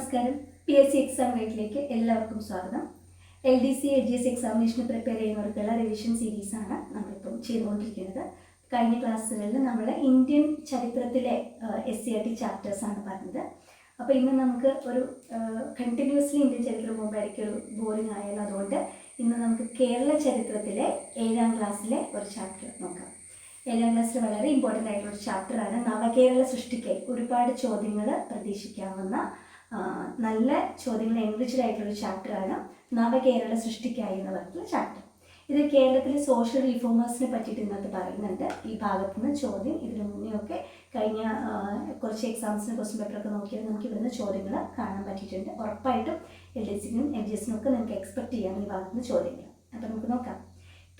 നമസ്കാരം. P S C exam ഗൈഡിലേക്ക് എല്ലാവർക്കും സ്വാഗതം. L D C L G S എക്സാമിനേഷന് prepare ചെയ്യുന്നവർക്കുള്ള റിവിഷൻ സീരീസാണ് നമ്മളിപ്പം ചെയ്തുകൊണ്ടിരിക്കുന്നത്. കഴിഞ്ഞ ക്ലാസ്സുകളിൽ നമ്മൾ ഇന്ത്യൻ ചരിത്രത്തിലെ എസ് സി ആർ ടി ചാപ്റ്റേഴ്സാണ് പറഞ്ഞത്. അപ്പോൾ ഇന്ന് നമുക്ക് ഒരു കണ്ടിന്യൂസ്ലി ഇന്ത്യൻ ചരിത്രം പോകുമ്പോഴായിരിക്കും ഒരു ബോറിംഗ് ആയാലും അതുകൊണ്ട് ഇന്ന് നമുക്ക് കേരള ചരിത്രത്തിലെ ഏഴാം ക്ലാസ്സിലെ ഒരു ചാപ്റ്റർ നോക്കാം. ഏഴാം ക്ലാസ്സിൽ വളരെ ഇമ്പോർട്ടന്റ് ആയിട്ടുള്ള ഒരു ചാപ്റ്ററാണ് നവകേരള സൃഷ്ടിക്ക് ഒരുപാട് ചോദ്യങ്ങൾ പ്രതീക്ഷിക്കാവുന്ന നല്ല ചോദ്യങ്ങൾ എൻറിച്ചഡായിട്ടുള്ള ചാപ്റ്ററാണ് നവകേരള സൃഷ്ടിക്കായി എന്ന് പറഞ്ഞിട്ടുള്ള ചാപ്റ്റർ ഇത് കേരളത്തിലെ സോഷ്യൽ റിഫോമേഴ്സിനെ പറ്റിയിട്ട് ഇന്നത്തെ പറയുന്നുണ്ട്. ഈ ഭാഗത്തു നിന്ന് ചോദ്യം ഇതിനു മുന്നേ ഒക്കെ കഴിഞ്ഞ കുറച്ച് എക്സാംസിന് ക്വസ്റ്റ്യൻ പേപ്പറൊക്കെ നോക്കിയാൽ നമുക്ക് ഇവിടുന്ന് ചോദ്യങ്ങൾ കാണാൻ പറ്റിയിട്ടുണ്ട്. ഉറപ്പായിട്ടും എൽ ഡി സിനും എൽ ജി എസിനും ഒക്കെ നിങ്ങൾക്ക് എക്സ്പെക്ട് ചെയ്യാം ഈ ഭാഗത്ത് നിന്ന് ചോദ്യങ്ങൾ. അപ്പോൾ നമുക്ക് നോക്കാം.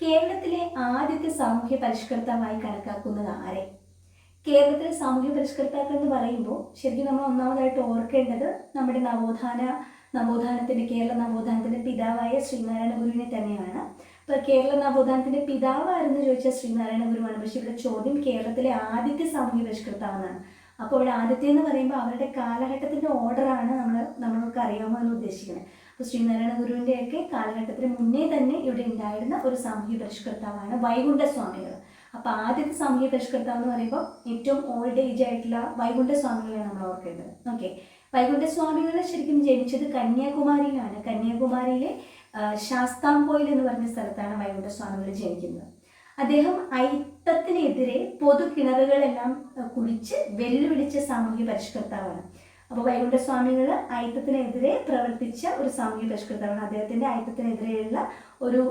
കേരളത്തിലെ ആദ്യത്തെ സാമൂഹ്യ പരിഷ്കർത്താവായി കണക്കാക്കുന്നത് ആരെ? കേരളത്തിലെ സാമൂഹ്യ പരിഷ്കർത്താക്കൾ എന്ന് പറയുമ്പോൾ ശരിക്കും നമ്മൾ ഒന്നാമതായിട്ട് ഓർക്കേണ്ടത് നമ്മുടെ നവോത്ഥാന നവോത്ഥാനത്തിന്റെ കേരള നവോത്ഥാനത്തിന്റെ പിതാവായ ശ്രീനാരായണ ഗുരുവിനെ തന്നെയാണ്. അപ്പോൾ കേരള നവോത്ഥാനത്തിന്റെ പിതാവായിരുന്നു ചോദിച്ചാൽ ശ്രീനാരായണ ഗുരുവാണ്. പക്ഷേ ഇവിടെ ചോദ്യം കേരളത്തിലെ ആദ്യത്തെ സാമൂഹ്യ പരിഷ്കർത്താവെന്നാണ് അപ്പോൾ ഇവിടെ ആദ്യത്തെ എന്ന് പറയുമ്പോൾ അവരുടെ കാലഘട്ടത്തിന്റെ ഓർഡറാണ് നമ്മൾ നമ്മൾക്ക് അറിയാമോ എന്ന് ഉദ്ദേശിക്കുന്നത്. അപ്പോൾ ശ്രീനാരായണ ഗുരുവിന്റെയൊക്കെ കാലഘട്ടത്തിന് മുന്നേ തന്നെ ഇവിടെ ഉണ്ടായിരുന്ന ഒരു സാമൂഹ്യ പരിഷ്കർത്താവാണ് വൈകുണ്ഠ സ്വാമികൾ. അപ്പോൾ ആദ്യത്തെ സാമൂഹ്യ പരിഷ്കർത്താവ് എന്ന് പറയുമ്പോൾ ഏറ്റവും ഓൾഡ് ഏജ് ആയിട്ടുള്ള വൈകുണ്ഠ സ്വാമികളെ നമ്മൾ ഓർക്കേണ്ടത്. ഓക്കെ വൈകുണ്ഠ സ്വാമികൾ ശരിക്കും ജനിച്ചത് കന്യാകുമാരിയിലാണ്. കന്യാകുമാരിയിലെ ശാസ്താംപോയിൽ എന്ന് പറഞ്ഞ സ്ഥലത്താണ് വൈകുണ്ഠ സ്വാമികൾ ജനിക്കുന്നത്. അദ്ദേഹം ഐത്തത്തിനെതിരെ പൊതു കിണറുകളെല്ലാം ആ, കുടിച്ച് വെല്ലുവിളിച്ച സാമൂഹ്യ പരിഷ്കർത്താവാണ്. അപ്പോൾ വൈകുണ്ഠ സ്വാമികൾ ഐത്തത്തിനെതിരെ പ്രവർത്തിച്ച ഒരു സാമൂഹ്യ പരിഷ്കർത്താവാണ്. അദ്ദേഹത്തിന്റെ ഐത്തത്തിനെതിരെയുള്ള ഒരു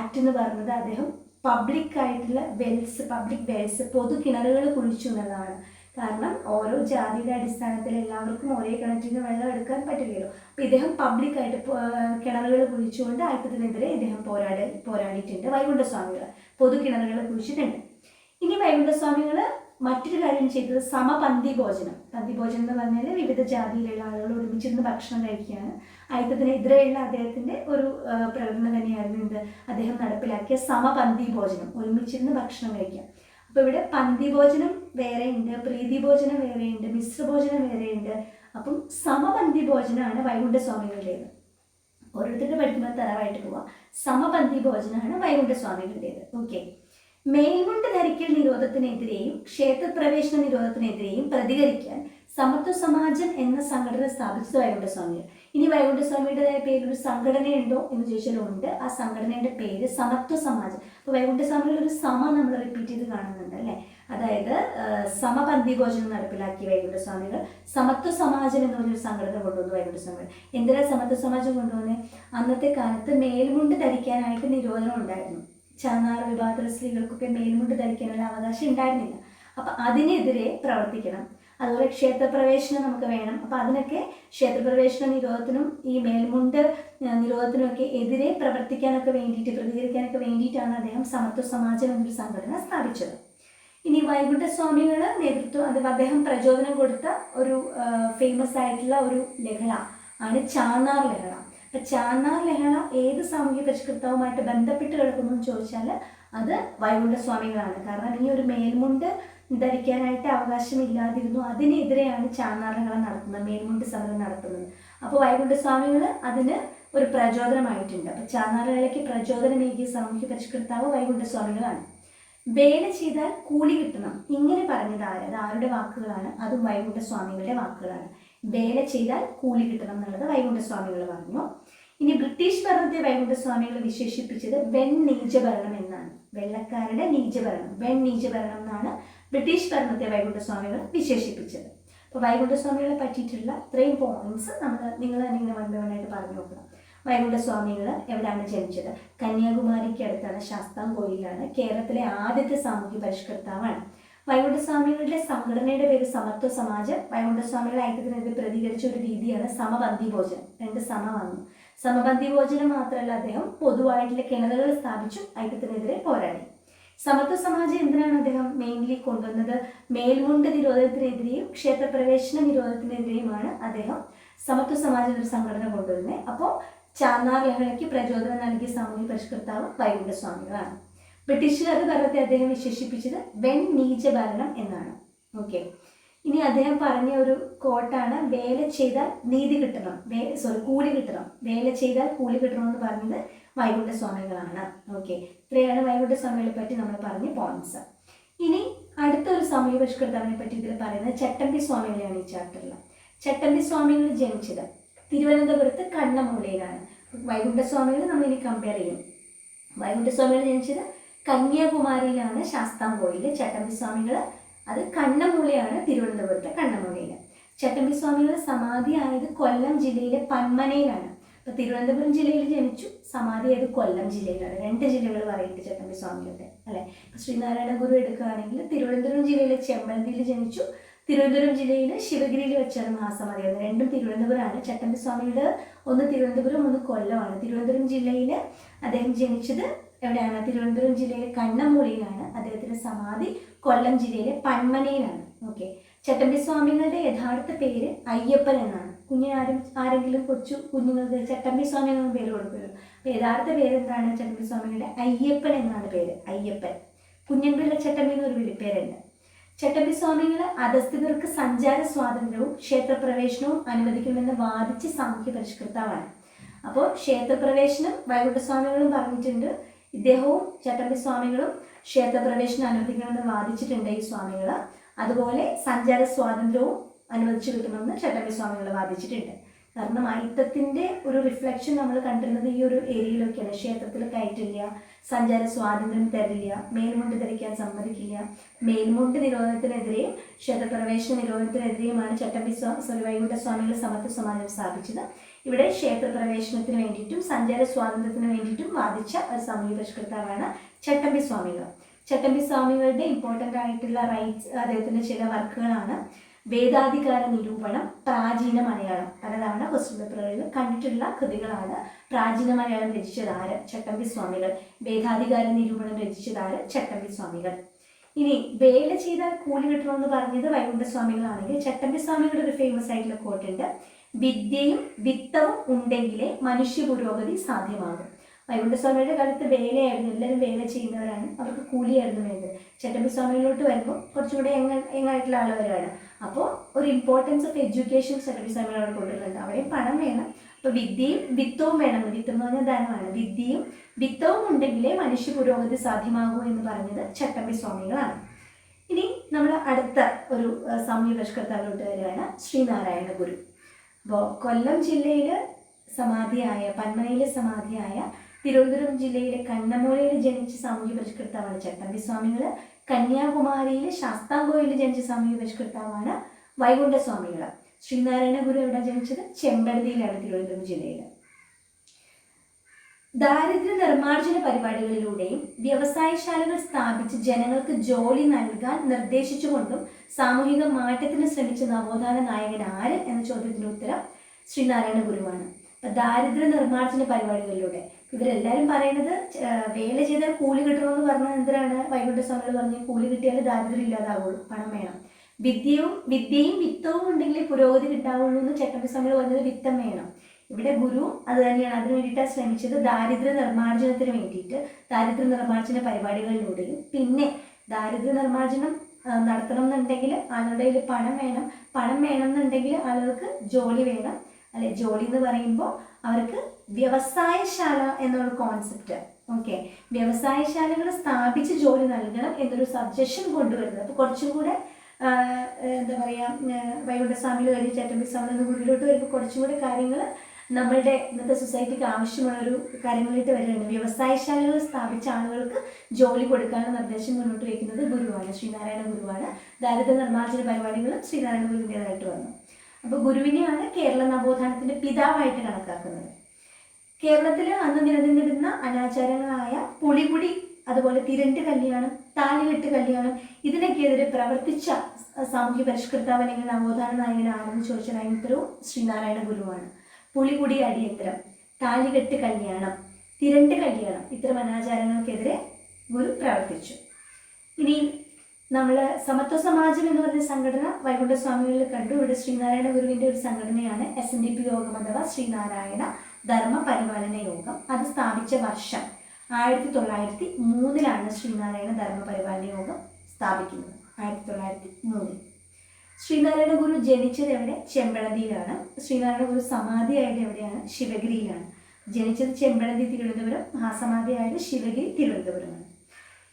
ആക്ട് എന്ന് പറയുന്നത് അദ്ദേഹം പബ്ലിക് ആയിട്ടുള്ള വെൽസ് പബ്ലിക് വെൽസ് പൊതു കിണറുകൾ കുഴിച്ചു എന്നതാണ് കാരണം ഓരോ ജാതിയുടെ അടിസ്ഥാനത്തിൽ എല്ലാവർക്കും ഒരേ കിണറ്റിൽ നിന്ന് വെള്ളം എടുക്കാൻ പറ്റില്ലല്ലോ. അപ്പം ഇദ്ദേഹം പബ്ലിക്കായിട്ട് കിണറുകൾ കുഴിച്ചുകൊണ്ട് അല്പത്തിനെതിരെ ഇദ്ദേഹം പോരാടി പോരാടിയിട്ടുണ്ട് വൈകുണ്ഠസ്വാമികൾ. പൊതു കിണറുകൾ കുഴിച്ചിട്ടുണ്ട്. ഇനി വൈകുണ്ഠ സ്വാമികൾ മറ്റൊരു കാര്യം ചെയ്തത് സമപന്തി ഭോജനം പന്തി ഭോജനം എന്ന് പറഞ്ഞാൽ വിവിധ ജാതിയിലുള്ള ആളുകൾ ഒരുമിച്ചിരുന്ന് ഭക്ഷണം കഴിക്കുകയാണ്. ഐക്യത്തിനെതിരെയുള്ള അദ്ദേഹത്തിന്റെ ഒരു പ്രകടനം തന്നെയായിരുന്നു എന്ത് അദ്ദേഹം നടപ്പിലാക്കിയ സമപന്തി ഭോജനം ഒരുമിച്ചിരുന്ന് ഭക്ഷണം കഴിക്കുക. അപ്പോൾ ഇവിടെ പന്തി ഭോജനം വേറെയുണ്ട് പ്രീതി ഭോജനം വേറെയുണ്ട് മിശ്രഭോജനം വേറെയുണ്ട്. അപ്പം സമപന്തി ഭോജനമാണ് വൈകുണ്ഠ സ്വാമികളുടേത് ഓരോരുത്തരുടെ പഠിക്കുമ്പോൾ തറവായിട്ട് പോവാം. സമപന്തി ഭോജനമാണ് വൈകുണ്ഠ സ്വാമികളുടേത് ഓക്കെ. മേൽമുണ്ട് ധരിക്കൽ നിരോധത്തിനെതിരെയും ക്ഷേത്രപ്രവേശന നിരോധത്തിനെതിരെയും പ്രതികരിക്കാൻ സമത്വ സമാജം എന്ന സംഘടന സ്ഥാപിച്ചത് വൈകുണ്ഠ സ്വാമികൾ ഇനി വൈകുണ്ഠ സ്വാമിയുടേതായ പേരിൽ ഒരു സംഘടനയുണ്ടോ എന്ന് ചോദിച്ചാൽ ഉണ്ട് ആ സംഘടനയുടെ പേര് സമത്വ സമാജം. അപ്പോൾ വൈകുണ്ഠ സ്വാമികൾ ഒരു സമ നമ്മൾ റിപ്പീറ്റ് ചെയ്ത് കാണുന്നുണ്ട് അല്ലേ? അതായത് സമപന്തികോചനം നടപ്പിലാക്കി വൈകുണ്ഠ സ്വാമികൾ സമത്വ സമാജം എന്ന് പറഞ്ഞൊരു സംഘടന കൊണ്ടുവന്നു വൈകുണ്ഠ സ്വാമികൾ എന്തിനാ സമത്വ സമാജം കൊണ്ടുവന്നത് അന്നത്തെ കാലത്ത് മേൽമുണ്ട് ധരിക്കാനായിട്ട് നിരോധനം ഉണ്ടായിരുന്നു. ചാന്നാർ വിഭാഗത്തിലെ സ്ത്രീകൾക്കൊക്കെ മേൽമുണ്ട് ധരിക്കാനുള്ള അവകാശം ഉണ്ടായിരുന്നില്ല. അപ്പം അതിനെതിരെ പ്രവർത്തിക്കണം. അതുപോലെ ക്ഷേത്രപ്രവേശനം നമുക്ക് വേണം. അപ്പം അതിനൊക്കെ ക്ഷേത്രപ്രവേശന നിരോധത്തിനും ഈ മേൽമുണ്ട് നിരോധത്തിനുമൊക്കെ എതിരെ പ്രവർത്തിക്കാനൊക്കെ വേണ്ടിയിട്ട് പ്രതികരിക്കാനൊക്കെ വേണ്ടിയിട്ടാണ് അദ്ദേഹം സമത്വ സമാജം എന്നൊരു സംഘടന സ്ഥാപിച്ചത്. ഇനി വൈകുണ്ഠ സ്വാമികൾ നേതൃത്വം അത് അദ്ദേഹം പ്രചോദനം കൊടുത്ത ഒരു ഫേമസ് ആയിട്ടുള്ള ഒരു ലഹള ആണ് ചാന്നാർ ലഹള. ചാന്നാർ ലഹള ഏത് സാമൂഹ്യ പരിഷ്കൃതവുമായിട്ട് ബന്ധപ്പെട്ട് കിടക്കുന്നു എന്ന് ചോദിച്ചാൽ അത് വൈകുണ്ഠ സ്വാമികളാണ് കാരണം ഈ ഒരു മേൽമുണ്ട് ധരിക്കാനായിട്ട് അവകാശമില്ലാതിരുന്നു അതിനെതിരെയാണ് ചാന്നാർ ലഹള നടത്തുന്നത് മേൽമുണ്ട് സമരം നടത്തുന്നത്. അപ്പോൾ വൈകുണ്ഠ സ്വാമികൾ അതിന് ഒരു പ്രചോദനമായിട്ടുണ്ട്. അപ്പോൾ ചാന്നാർ ലഹളയ്ക്ക് പ്രചോദനമേകിയ സാമൂഹ്യ പരിഷ്കർത്താവ് വൈകുണ്ഠ സ്വാമികളാണ് വേല ചെയ്താൽ കൂലി കിട്ടണം. ഇങ്ങനെ പറഞ്ഞത് ആര്? അത് ആരുടെ വാക്കുകളാണ്? അതും വൈകുണ്ഠ സ്വാമികളുടെ വാക്കുകളാണ്. വേല ചെയ്താൽ കൂലി കിട്ടണം എന്നുള്ളത് വൈകുണ്ഠസ്വാമികൾ പറഞ്ഞു. ഇനി ബ്രിട്ടീഷ് ഭരണത്തെ വൈകുണ്ഠസ്വാമികൾ വിശേഷിപ്പിച്ചത് വെൺ നീചഭരണം എന്നാണ്. വെള്ളക്കാരുടെ നീചഭരണം വെൺ നീചഭരണം എന്നാണ് ബ്രിട്ടീഷ് ഭരണത്തെ വൈകുണ്ഠസ്വാമികൾ വിശേഷിപ്പിച്ചത്. അപ്പോൾ വൈകുണ്ഠസ്വാമികളെ പറ്റിയിട്ടുള്ള ഇത്രയും പോയിന്റ്സ് നമ്മൾ നിങ്ങൾ തന്നെ ഇങ്ങനെ വൺ ബൈ ആയിട്ട് പറഞ്ഞു നോക്കണം. വൈകുണ്ഠസ്വാമികൾ എവിടെയാണ് ജനിച്ചത്? കന്യാകുമാരിക്ക് അടുത്താണ് ശാസ്താംകോയിലാണ്. കേരളത്തിലെ ആദ്യത്തെ സാമൂഹ്യ പരിഷ്കർത്താവാണ്. വൈകുണ്ഠ സ്വാമികളുടെ സംഘടനയുടെ പേര് സമത്വ സമാജം. സ്വാമികൾ ഐക്യത്തിനെതിരെ പ്രതികരിച്ച ഒരു രീതിയാണ് സമബന്ധി ഭോജനം. രണ്ട് സമ വന്നു. സമപന്തി ഭോജനം മാത്രമല്ല അദ്ദേഹം പൊതുവായിട്ടുള്ള കിണറുകൾ സ്ഥാപിച്ചു ഐക്യത്തിനെതിരെ പോരാടി. സമത്വ സമാജം എന്തിനാണ് അദ്ദേഹം മെയിൻലി കൊണ്ടുവന്നത്? മേൽമുണ്ട് നിരോധനത്തിനെതിരെയും ക്ഷേത്രപ്രവേശന നിരോധനത്തിനെതിരെയുമാണ് അദ്ദേഹം സമത്വ സമാജം ഒരു സംഘടന കൊണ്ടുവരുന്നത്. അപ്പോൾ ചാന്നാർ ലഹളയ്ക്ക് പ്രചോദനം നൽകിയ സാമൂഹ്യ പരിഷ്കർത്താവ് വൈകുണ്ഠ സ്വാമികളാണ് ബ്രിട്ടീഷുകാരുടെ ഭരണത്തെ അദ്ദേഹം വിശേഷിപ്പിച്ചത് വെൺ നീച ഭരണം എന്നാണ്. ഓക്കെ ഇനി അദ്ദേഹം പറഞ്ഞ ഒരു കോട്ടാണ് വേല ചെയ്താൽ നീതി കിട്ടണം വേ സോറി കൂലി കിട്ടണം. വേല ചെയ്താൽ കൂലി കിട്ടണം എന്ന് പറഞ്ഞത് വൈകുണ്ഠ സ്വാമികളാണ് ഓക്കെ ഇത്രയാണ് വൈകുണ്ഠ സ്വാമികളെ പറ്റി നമ്മൾ പറഞ്ഞ പോയിന്റ്സ് ഇനി അടുത്തൊരു സമയ പരിഷ്കൃതാവിനെ പറ്റി ഇതിൽ പറയുന്നത് ചട്ടമ്പി സ്വാമികളെയാണ് ഈ ചാപ്റ്ററിൽ ചട്ടമ്പി സ്വാമികൾ ജനിച്ചത് തിരുവനന്തപുരത്ത് കണ്ണമൂലയിലാണ് വൈകുണ്ഠ സ്വാമികൾ നമ്മൾ ഇനി കമ്പയർ ചെയ്യും. വൈകുണ്ഠ സ്വാമികൾ ജനിച്ചത് കന്യാകുമാരിയിലാണ് ശാസ്താംകോയിൽ ചട്ടമ്പി സ്വാമികൾ അത് കണ്ണമൂലയാണ് തിരുവനന്തപുരത്തെ കണ്ണമൂലയിൽ ചട്ടമ്പി സമാധി ആയത് കൊല്ലം ജില്ലയിലെ പന്മനയിലാണ്. അപ്പോൾ തിരുവനന്തപുരം ജില്ലയിൽ ജനിച്ചു സമാധി ആയത് കൊല്ലം ജില്ലയിലാണ്. രണ്ട് ജില്ലകൾ പറയുന്നുണ്ട് ചട്ടമ്പി സ്വാമികളുടെ അല്ലെ? ഇപ്പൊ ശ്രീനാരായണ ഗുരു എടുക്കുകയാണെങ്കിൽ തിരുവനന്തപുരം ജില്ലയിലെ ചെമ്പന്തിയിൽ ജനിച്ചു തിരുവനന്തപുരം ജില്ലയിൽ ശിവഗിരിയിൽ വെച്ചാണ് മഹാസമാധിയായത് രണ്ടും തിരുവനന്തപുരമാണ്. ചട്ടമ്പി സ്വാമിയുടെ ഒന്ന് തിരുവനന്തപുരം ഒന്ന് കൊല്ലമാണ്. തിരുവനന്തപുരം ജില്ലയിൽ അദ്ദേഹം ജനിച്ചത് എവിടെയാണ് തിരുവനന്തപുരം ജില്ലയിലെ കണ്ണമൂളിയിലാണ് അദ്ദേഹത്തിന്റെ സമാധി കൊല്ലം ജില്ലയിലെ പന്മനയിലാണ്. ഓക്കെ ചട്ടമ്പി സ്വാമികളുടെ യഥാർത്ഥ പേര് അയ്യപ്പൻ എന്നാണ്. കുഞ്ഞിനാരും ആരെങ്കിലും കൊച്ചു കുഞ്ഞുങ്ങൾക്ക് ചട്ടമ്പി സ്വാമി എന്ന പേര് കൊടുക്കുമല്ലോ. അപ്പോൾ യഥാർത്ഥ പേര് എന്താണ് ചട്ടമ്പി സ്വാമികളുടെ അയ്യപ്പൻ എന്നാണ് പേര്. അയ്യപ്പൻ. കുഞ്ഞൻപിള്ള ചട്ടമ്പി എന്നൊരു വിളിപ്പേരുണ്ട് ചട്ടമ്പി സ്വാമികൾ അധസ്ഥിതർക്ക് സഞ്ചാര സ്വാതന്ത്ര്യവും ക്ഷേത്രപ്രവേശനവും അനുവദിക്കണമെന്ന് വാദിച്ച് സാമൂഹ്യ പരിഷ്കൃതാവാണ് അപ്പോൾ ക്ഷേത്രപ്രവേശനം വൈകുണ്ഠസ്വാമികളും പറഞ്ഞിട്ടുണ്ട്. ഇദ്ദേഹവും ചട്ടമ്പി സ്വാമികളും ക്ഷേത്രപ്രവേശനം അനുവദിക്കണമെന്ന് വാദിച്ചിട്ടുണ്ട് ഈ സ്വാമികൾ അതുപോലെ സഞ്ചാര സ്വാതന്ത്ര്യവും അനുവദിച്ചു കിട്ടണമെന്ന് ചട്ടമ്പി സ്വാമികൾ വാദിച്ചിട്ടുണ്ട്. കാരണം അയിത്തത്തിന്റെ ഒരു റിഫ്ലക്ഷൻ നമ്മൾ കണ്ടിരുന്നത് ഈ ഒരു ഏരിയയിലൊക്കെയാണ്. ക്ഷേത്രത്തിൽ കയറ്റില്ല സഞ്ചാര സ്വാതന്ത്ര്യം തരില്ല മേൽമുണ്ട് ധരിക്കാൻ സമ്മതിക്കില്ല. മേൽമുണ്ട് നിരോധനത്തിനെതിരെയും ക്ഷേത്രപ്രവേശന നിരോധനത്തിനെതിരെയുമാണ് ചട്ടമ്പി സ്വാ സോറി വൈകുണ്ഠ സ്വാമികൾ സമത്വ സമാജം സ്ഥാപിച്ചത്. ഇവിടെ ക്ഷേത്രപ്രവേശനത്തിന് വേണ്ടിയിട്ടും സഞ്ചാര സ്വാതന്ത്ര്യത്തിന് വേണ്ടിയിട്ടും വാദിച്ച ഒരു സാമൂഹ്യ പരിഷ്കർത്താവാണ് ചട്ടമ്പി സ്വാമികൾ. ചട്ടമ്പി സ്വാമികളുടെ ഇമ്പോർട്ടന്റ് ആയിട്ടുള്ള റൈറ്റ്സ് അദ്ദേഹത്തിന്റെ ചില വർക്കുകളാണ് വേദാധികാര നിരൂപണം പ്രാചീന മലയാളം പലതവണ ക്വസ്റ്റ്യൻ പേപ്പറുകളിൽ കണ്ടിട്ടുള്ള കൃതികളാണ് പ്രാചീന മലയാളം രചിച്ചത് ആര്? ചട്ടമ്പി സ്വാമികൾ. വേദാധികാര നിരൂപണം രചിച്ചത് ആര്? ചട്ടമ്പി സ്വാമികൾ. ഇനി വേല ചെയ്താൽ കൂലി കിട്ടണമെന്ന് പറഞ്ഞത് വൈകുണ്ഠ സ്വാമികളാണെങ്കിൽ ചട്ടമ്പി സ്വാമികളുടെ ഒരു ഫേമസ് ആയിട്ടുള്ള കോട്ടുണ്ട് വിദ്യയും വിത്തവും ഉണ്ടെങ്കിലേ മനുഷ്യ പുരോഗതി സാധ്യമാകും. വൈകുണ്ഠസ്വാമിയുടെ കാലത്ത് വേലയായിരുന്നു എല്ലാവരും വേല ചെയ്യുന്നവരാണ്. അവർക്ക് കൂലിയായിരുന്നു വേണ്ടത്. ചട്ടമ്പി സ്വാമിയിലോട്ട് വരുമ്പോൾ കുറച്ചുകൂടെ എങ്ങ എങ്ങായിട്ടുള്ള ആളുകളാണ് അപ്പോൾ ഒരു ഇമ്പോർട്ടൻസ് ഓഫ് എഡ്യൂക്കേഷൻ ചട്ടമ്പി സ്വാമികൾ അവിടെ കൊണ്ടുവരുന്നുണ്ട്. അവിടെ പണം വേണം. അപ്പോൾ വിദ്യയും വിത്തവും വേണം. വിത്ത് എന്ന് പറഞ്ഞാൽ ധനമാണ്. വിദ്യയും വിത്തവും ഉണ്ടെങ്കിലേ മനുഷ്യ പുരോഗതി സാധ്യമാകൂ എന്ന് പറഞ്ഞത് ചട്ടമ്പി സ്വാമികളാണ് ഇനി നമ്മൾ അടുത്ത ഒരു സമയ പരിഷ്കർത്താവിലോട്ട് വരികയാണ് ശ്രീനാരായണ ഗുരു. അപ്പോൾ കൊല്ലം ജില്ലയിൽ സമാധിയായ പന്മനയിലെ സമാധിയായ തിരുവനന്തപുരം ജില്ലയിലെ കണ്ണമൂലയിൽ ജനിച്ച സാമൂഹ്യ പരിഷ്കർത്താവാണ് ചട്ടമ്പി സ്വാമികൾ കന്യാകുമാരിയിലെ ശാസ്താംകോയിൽ ജനിച്ച സാമൂഹ്യ പരിഷ്കർത്താവാണ് വൈകുണ്ഠ സ്വാമികൾ ശ്രീനാരായണ ഗുരു എവിടെ ജനിച്ചത്? ചെമ്പഴതിയിലാണ് തിരുവനന്തപുരം ജില്ലയിൽ ദാരിദ്ര്യ നിർമ്മാർജന പരിപാടികളിലൂടെയും വ്യവസായശാലകൾ സ്ഥാപിച്ച് ജനങ്ങൾക്ക് ജോലി നൽകാൻ നിർദ്ദേശിച്ചുകൊണ്ടും സാമൂഹിക മാറ്റത്തിന് ശ്രമിച്ച നവോത്ഥാന നായകൻ ആര് എന്ന ചോദ്യത്തിന് ഉത്തരം ശ്രീനാരായണ ഗുരുവാണ്. അപ്പം ദാരിദ്ര്യ നിർമ്മാർജന പരിപാടികളിലൂടെ ഇവരെല്ലാവരും പറയുന്നത് വേല ചെയ്താൽ കൂലി കിട്ടണമെന്ന് പറഞ്ഞാൽ എന്തിനാണ്? വൈകുണ്ഠ സ്വാമികൾ പറഞ്ഞ് കൂലി കിട്ടിയാൽ ദാരിദ്ര്യം ഇല്ലാതാവുള്ളൂ പണം വേണം. വിദ്യയും വിദ്യയും വിത്തവും ഉണ്ടെങ്കിൽ പുരോഗതി കിട്ടാവുള്ളൂ എന്ന് ചട്ടമ്പി സ്വാമികൾ പറഞ്ഞത് വിത്തം വേണം. ഇവിടെ ഗുരു അത് തന്നെയാണ്. അതിനു വേണ്ടിയിട്ടാണ് ശ്രമിച്ചത് ദാരിദ്ര്യ നിർമ്മാർജനത്തിന് വേണ്ടിയിട്ട് ദാരിദ്ര്യ നിർമ്മാർജന പരിപാടികളിലൂടെയും. പിന്നെ ദാരിദ്ര്യ നിർമ്മാർജനം നടത്തണം എന്നുണ്ടെങ്കിൽ ആളുടെ കയ്യിൽ പണം വേണം. പണം വേണം എന്നുണ്ടെങ്കിൽ ആളുകൾക്ക് ജോലി വേണം. അല്ലെ? ജോലി എന്ന് പറയുമ്പോൾ അവർക്ക് വ്യവസായശാല എന്നൊരു കോൺസെപ്റ്റ് ഓക്കെ വ്യവസായശാലകൾ സ്ഥാപിച്ച് ജോലി നൽകണം എന്നൊരു സജഷൻ കൊണ്ടുവരുന്നത്. അപ്പോൾ കുറച്ചും കൂടെ എന്താ പറയുക വൈകുണ്ഠസ്വാമികൾ കഴിഞ്ഞ് ചട്ടമ്പി നിന്ന് ഉള്ളിലോട്ട് വരുമ്പോൾ കുറച്ചും കൂടെ കാര്യങ്ങൾ നമ്മളുടെ ഇന്നത്തെ സൊസൈറ്റിക്ക് ആവശ്യമുള്ള ഒരു കാര്യങ്ങളിലേക്ക് വരികയാണ്. വ്യവസായശാലകൾ സ്ഥാപിച്ച ആളുകൾക്ക് ജോലി കൊടുക്കാനുള്ള നിർദ്ദേശം മുന്നോട്ട് വയ്ക്കുന്നത് ഗുരുവാണ്. ശ്രീനാരായണ ഗുരുവാണ്. ദാരിദ്ര്യ നിർമ്മാർജന പരിപാടികളും ശ്രീനാരായണ ഗുരുവിന്റെതായിട്ട് വന്നു. അപ്പോൾ ഗുരുവിനെയാണ് കേരള നവോത്ഥാനത്തിന്റെ പിതാവായിട്ട് കണക്കാക്കുന്നത്. കേരളത്തിൽ അന്ന് നിലനിന്നിരുന്ന അനാചാരങ്ങളായ പുളിപുടി അതുപോലെ തിരണ്ട് കല്യാണം താലികെട്ട് കല്യാണം ഇതിനൊക്കെതിരെ പ്രവർത്തിച്ച സാമൂഹ്യ പരിഷ്കർത്താവ് അല്ലെങ്കിൽ നവോത്ഥാന നായകൻ ആരെന്ന് ചോദിച്ചാൽ അതിന് ശ്രീനാരായണ ഗുരുവാണ്. പുളിപുടി അടിയന്തരം താലികെട്ട് കല്യാണം തിരണ്ട് കല്യാണം ഇത്തരം അനാചാരങ്ങൾക്കെതിരെ ഗുരു പ്രവർത്തിച്ചു ഇനി നമ്മൾ സമത്വ സമാജം എന്ന് പറഞ്ഞ സംഘടന വൈകുണ്ഠ സ്വാമികളിൽ കണ്ടു. ഇവിടെ ശ്രീനാരായണ ഗുരുവിന്റെ ഒരു സംഘടനയാണ് എസ് എൻ ഡി പി യോഗം അഥവാ ശ്രീനാരായണ ധർമ്മ പരിപാലന യോഗം. അത് സ്ഥാപിച്ച വർഷം ആയിരത്തി തൊള്ളായിരത്തി മൂന്നിലാണ് ശ്രീനാരായണ ധർമ്മ പരിപാലന യോഗം സ്ഥാപിക്കുന്നത്. ആയിരത്തി തൊള്ളായിരത്തി മൂന്നിൽ. ശ്രീനാരായണ ഗുരു ജനിച്ചത് എവിടെ? ചെമ്പഴന്തിയിലാണ് ശ്രീനാരായണ ഗുരു സമാധിയായത് എവിടെയാണ്? ശിവഗിരിയിലാണ്. ജനിച്ചത് ചെമ്പഴന്തി തിരുവനന്തപുരം മഹാസമാധിയായത് ശിവഗിരി തിരുവനന്തപുരമാണ്.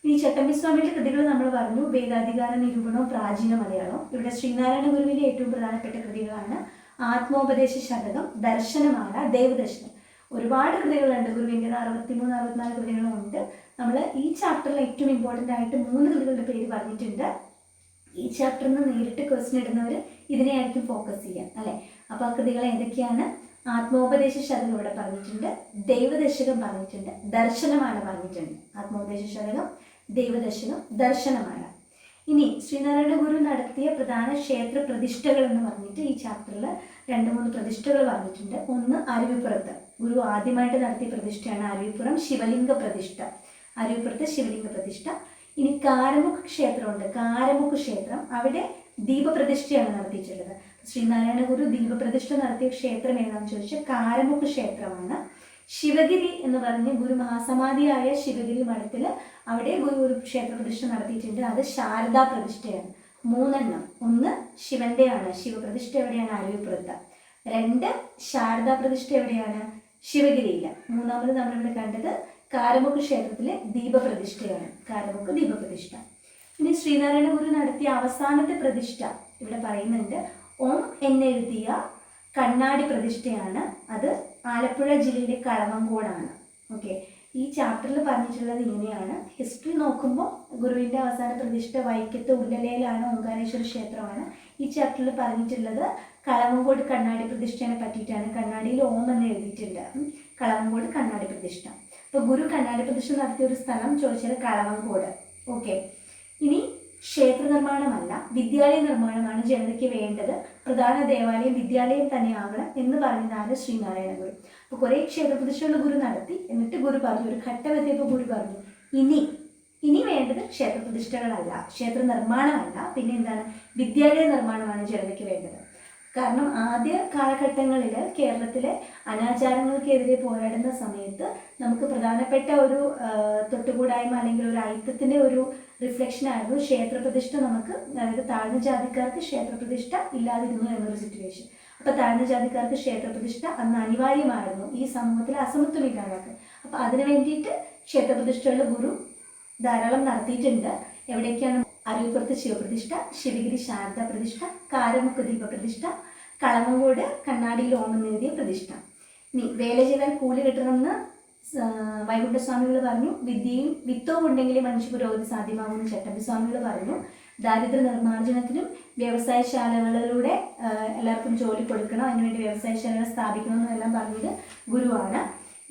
ഇനി ചട്ടമ്പിസ്വാമിയുടെ കൃതികൾ നമ്മൾ പറഞ്ഞു. വേദാധികാര നിരൂപണവും പ്രാചീന മലയാളവും. ഇവിടെ ശ്രീനാരായണ ഗുരുവിന്റെ ഏറ്റവും പ്രധാനപ്പെട്ട കൃതികളാണ് ആത്മോപദേശ ശതകം ദർശനമാല ദേവദർശനം. ഒരുപാട് കൃതികളുണ്ട്. ഗുരുവിന്റെ അറുപത്തിമൂന്ന് അറുപത്തിനാല് കൃതികളും ഉണ്ട്. നമ്മൾ ഈ ചാപ്റ്ററിൽ ഏറ്റവും ഇമ്പോർട്ടന്റ് ആയിട്ട് മൂന്ന് കൃതികളുടെ പേര് പറഞ്ഞിട്ടുണ്ട്. ഈ ചാപ്റ്ററിൽ നിന്ന് നേരിട്ട് ക്വസ്റ്റ്യൻ ഇടുന്നവർ ഇതിനെയായിരിക്കും ഫോക്കസ് ചെയ്യാം അല്ലേ? അപ്പോൾ കൃതികൾ ഏതൊക്കെയാണ്? ആത്മോപദേശ ശതകം ഇവിടെ പറഞ്ഞിട്ടുണ്ട് ദൈവദശകം പറഞ്ഞിട്ടുണ്ട് ദർശനമാണ് പറഞ്ഞിട്ടുണ്ട്. ആത്മോപദേശ ശതകം ദൈവദശകം ദർശനമാണ് ഇനി ശ്രീനാരായണ ഗുരു നടത്തിയ പ്രധാന ക്ഷേത്ര പ്രതിഷ്ഠകൾ എന്ന് പറഞ്ഞിട്ട് ഈ ചാപ്റ്ററിൽ രണ്ട് മൂന്ന് പ്രതിഷ്ഠകൾ പറഞ്ഞിട്ടുണ്ട്. ഒന്ന് അരുവിപ്പുറത്ത്. ഗുരു ആദ്യമായിട്ട് നടത്തിയ പ്രതിഷ്ഠയാണ് അരുവിപ്പുറം ശിവലിംഗ പ്രതിഷ്ഠ. അരുവിപ്പുറത്ത് ശിവലിംഗ പ്രതിഷ്ഠ. ഇനി കാരമുഖ് ക്ഷേത്രമുണ്ട്. കാരമുഖ് ക്ഷേത്രം അവിടെ ദീപപ്രതിഷ്ഠയാണ് നടത്തിയിട്ടുള്ളത്. ശ്രീനാരായണ ഗുരു ദീപപ്രതിഷ്ഠ നടത്തിയ ക്ഷേത്രം ഏതാണെന്ന് ചോദിച്ചാൽ കാരമുഖ് ക്ഷേത്രമാണ്. ശിവഗിരി എന്ന് പറഞ്ഞ് ഗുരു മഹാസമാധിയായ ശിവഗിരി മഠത്തിൽ അവിടെ ഗുരു ഒരു ക്ഷേത്ര പ്രതിഷ്ഠ നടത്തിയിട്ടുണ്ട്. അത് ശാരദാ പ്രതിഷ്ഠയാണ്. മൂന്നെണ്ണം. ഒന്ന് ശിവന്റെയാണ്. ശിവപ്രതിഷ്ഠ എവിടെയാണ്? അരുവിപ്പുറത്ത് രണ്ട് ശാരദാ പ്രതിഷ്ഠ എവിടെയാണ്? ശിവഗിരിയില്ല മൂന്നാമത് നമ്മളിവിടെ കണ്ടത് കാരമുഖ് ക്ഷേത്രത്തിലെ ദീപപ്രതിഷ്ഠയാണ്. കാരമുക്ക് ദീപപ്രതിഷ്ഠ. ഇനി ശ്രീനാരായണ ഗുരു നടത്തിയ അവസാനത്തെ പ്രതിഷ്ഠ ഇവിടെ പറയുന്നുണ്ട്. ഓം എന്നെഴുതിയ കണ്ണാടി പ്രതിഷ്ഠയാണ്. അത് ആലപ്പുഴ ജില്ലയിലെ കളവങ്കോടാണ്. ഓക്കെ. ഈ ചാപ്റ്ററിൽ പറഞ്ഞിട്ടുള്ളത് ഇങ്ങനെയാണ്. ഹിസ്റ്ററി നോക്കുമ്പോൾ ഗുരുവിന്റെ അവസാന പ്രതിഷ്ഠ വൈക്കത്ത് ഉള്ളലയിലാണ് ഓങ്കാരേശ്വര ക്ഷേത്രമാണ്. ഈ ചാപ്റ്ററിൽ പറഞ്ഞിട്ടുള്ളത് കളവങ്കോട് കണ്ണാടി പ്രതിഷ്ഠയെ പറ്റിയിട്ടാണ്. കണ്ണാടിയിൽ ഓം എന്ന് എഴുതിയിട്ടുണ്ട്. കളവങ്കോട് കണ്ണാടി പ്രതിഷ്ഠ. അപ്പോൾ ഗുരു കണ്ണാടി പ്രതിഷ്ഠ നടത്തിയ ഒരു സ്ഥലം ചോദിച്ചാൽ കളവങ്കോട് ഓക്കെ ഇനി ക്ഷേത്ര നിർമ്മാണമല്ല വിദ്യാലയ നിർമ്മാണമാണ് ജനതയ്ക്ക് വേണ്ടത്. പ്രധാന ദേവാലയം വിദ്യാലയം തന്നെയാകണം എന്ന് പറഞ്ഞതാണ് ശ്രീനാരായണ ഗുരു അപ്പോൾ കുറേ ക്ഷേത്ര പ്രദർശനങ്ങൾ ഗുരു നടത്തി. എന്നിട്ട് ഗുരു പറഞ്ഞു ഒരു ഘട്ടം എത്തിയപ്പോൾ ഗുരു പറഞ്ഞു ഇനി ഇനി വേണ്ടത് ക്ഷേത്ര പ്രതിഷ്ഠകളല്ല ക്ഷേത്ര നിർമ്മാണമല്ല. പിന്നെ എന്താണ്? വിദ്യാലയ നിർമ്മാണമാണ് ജനതയ്ക്ക് വേണ്ടത്. കാരണം ആദ്യ കാലഘട്ടങ്ങളിൽ കേരളത്തിലെ അനാചാരങ്ങൾക്കെതിരെ പോരാടുന്ന സമയത്ത് നമുക്ക് പ്രധാനപ്പെട്ട ഒരു തൊട്ടുകൂടായ്മ അല്ലെങ്കിൽ ഒരു ഐക്യത്തിന്റെ ഒരു റിഫ്ലക്ഷൻ ആയിരുന്നു ക്ഷേത്രപ്രതിഷ്ഠ നമുക്ക് അതായത് താഴ്ന്ന ജാതിക്കാർക്ക് ക്ഷേത്രപ്രതിഷ്ഠ ഇല്ലാതിരുന്നു എന്നൊരു സിറ്റുവേഷൻ അപ്പൊ താഴ്ന്ന ജാതിക്കാർക്ക് ക്ഷേത്രപ്രതിഷ്ഠ അന്ന് അനിവാര്യമായിരുന്നു. ഈ സമൂഹത്തിൽ അസമത്വം ഇല്ലാതാക്കാൻ. അപ്പൊ അതിനു വേണ്ടിയിട്ട് ക്ഷേത്രപ്രതിഷ്ഠയുള്ള ഗുരു ധാരാളം നടത്തിയിട്ടുണ്ട്. എവിടേക്കാണ് അരുവിപ്പുറത്ത് ശിവപ്രതിഷ്ഠ ശിവഗിരി ശാരദ പ്രതിഷ്ഠ കാരമുക്ക് ദീപപ്രതിഷ്ഠ കളമങ്കോട് കണ്ണാടിയിൽ ഓണം എഴുതിയ പ്രതിഷ്ഠ. ഇനി വേല ചെയ്താൽ കൂലി കിട്ടണമെന്ന് വൈകുണ്ഠസ്വാമികൾ പറഞ്ഞു. വിദ്യയും വിത്തവും ഉണ്ടെങ്കിലേ മനുഷ്യ പുരോഗതി സാധ്യമാകുമെന്ന് ചട്ടമ്പി സ്വാമികൾ പറഞ്ഞു. ദാരിദ്ര്യ നിർമ്മാർജനത്തിനും വ്യവസായശാലകളിലൂടെ എല്ലാവർക്കും ജോലി കൊടുക്കണം. അതിനുവേണ്ടി വ്യവസായശാലകൾ സ്ഥാപിക്കണം എന്നെല്ലാം പറഞ്ഞത് ഗുരുവാണ്.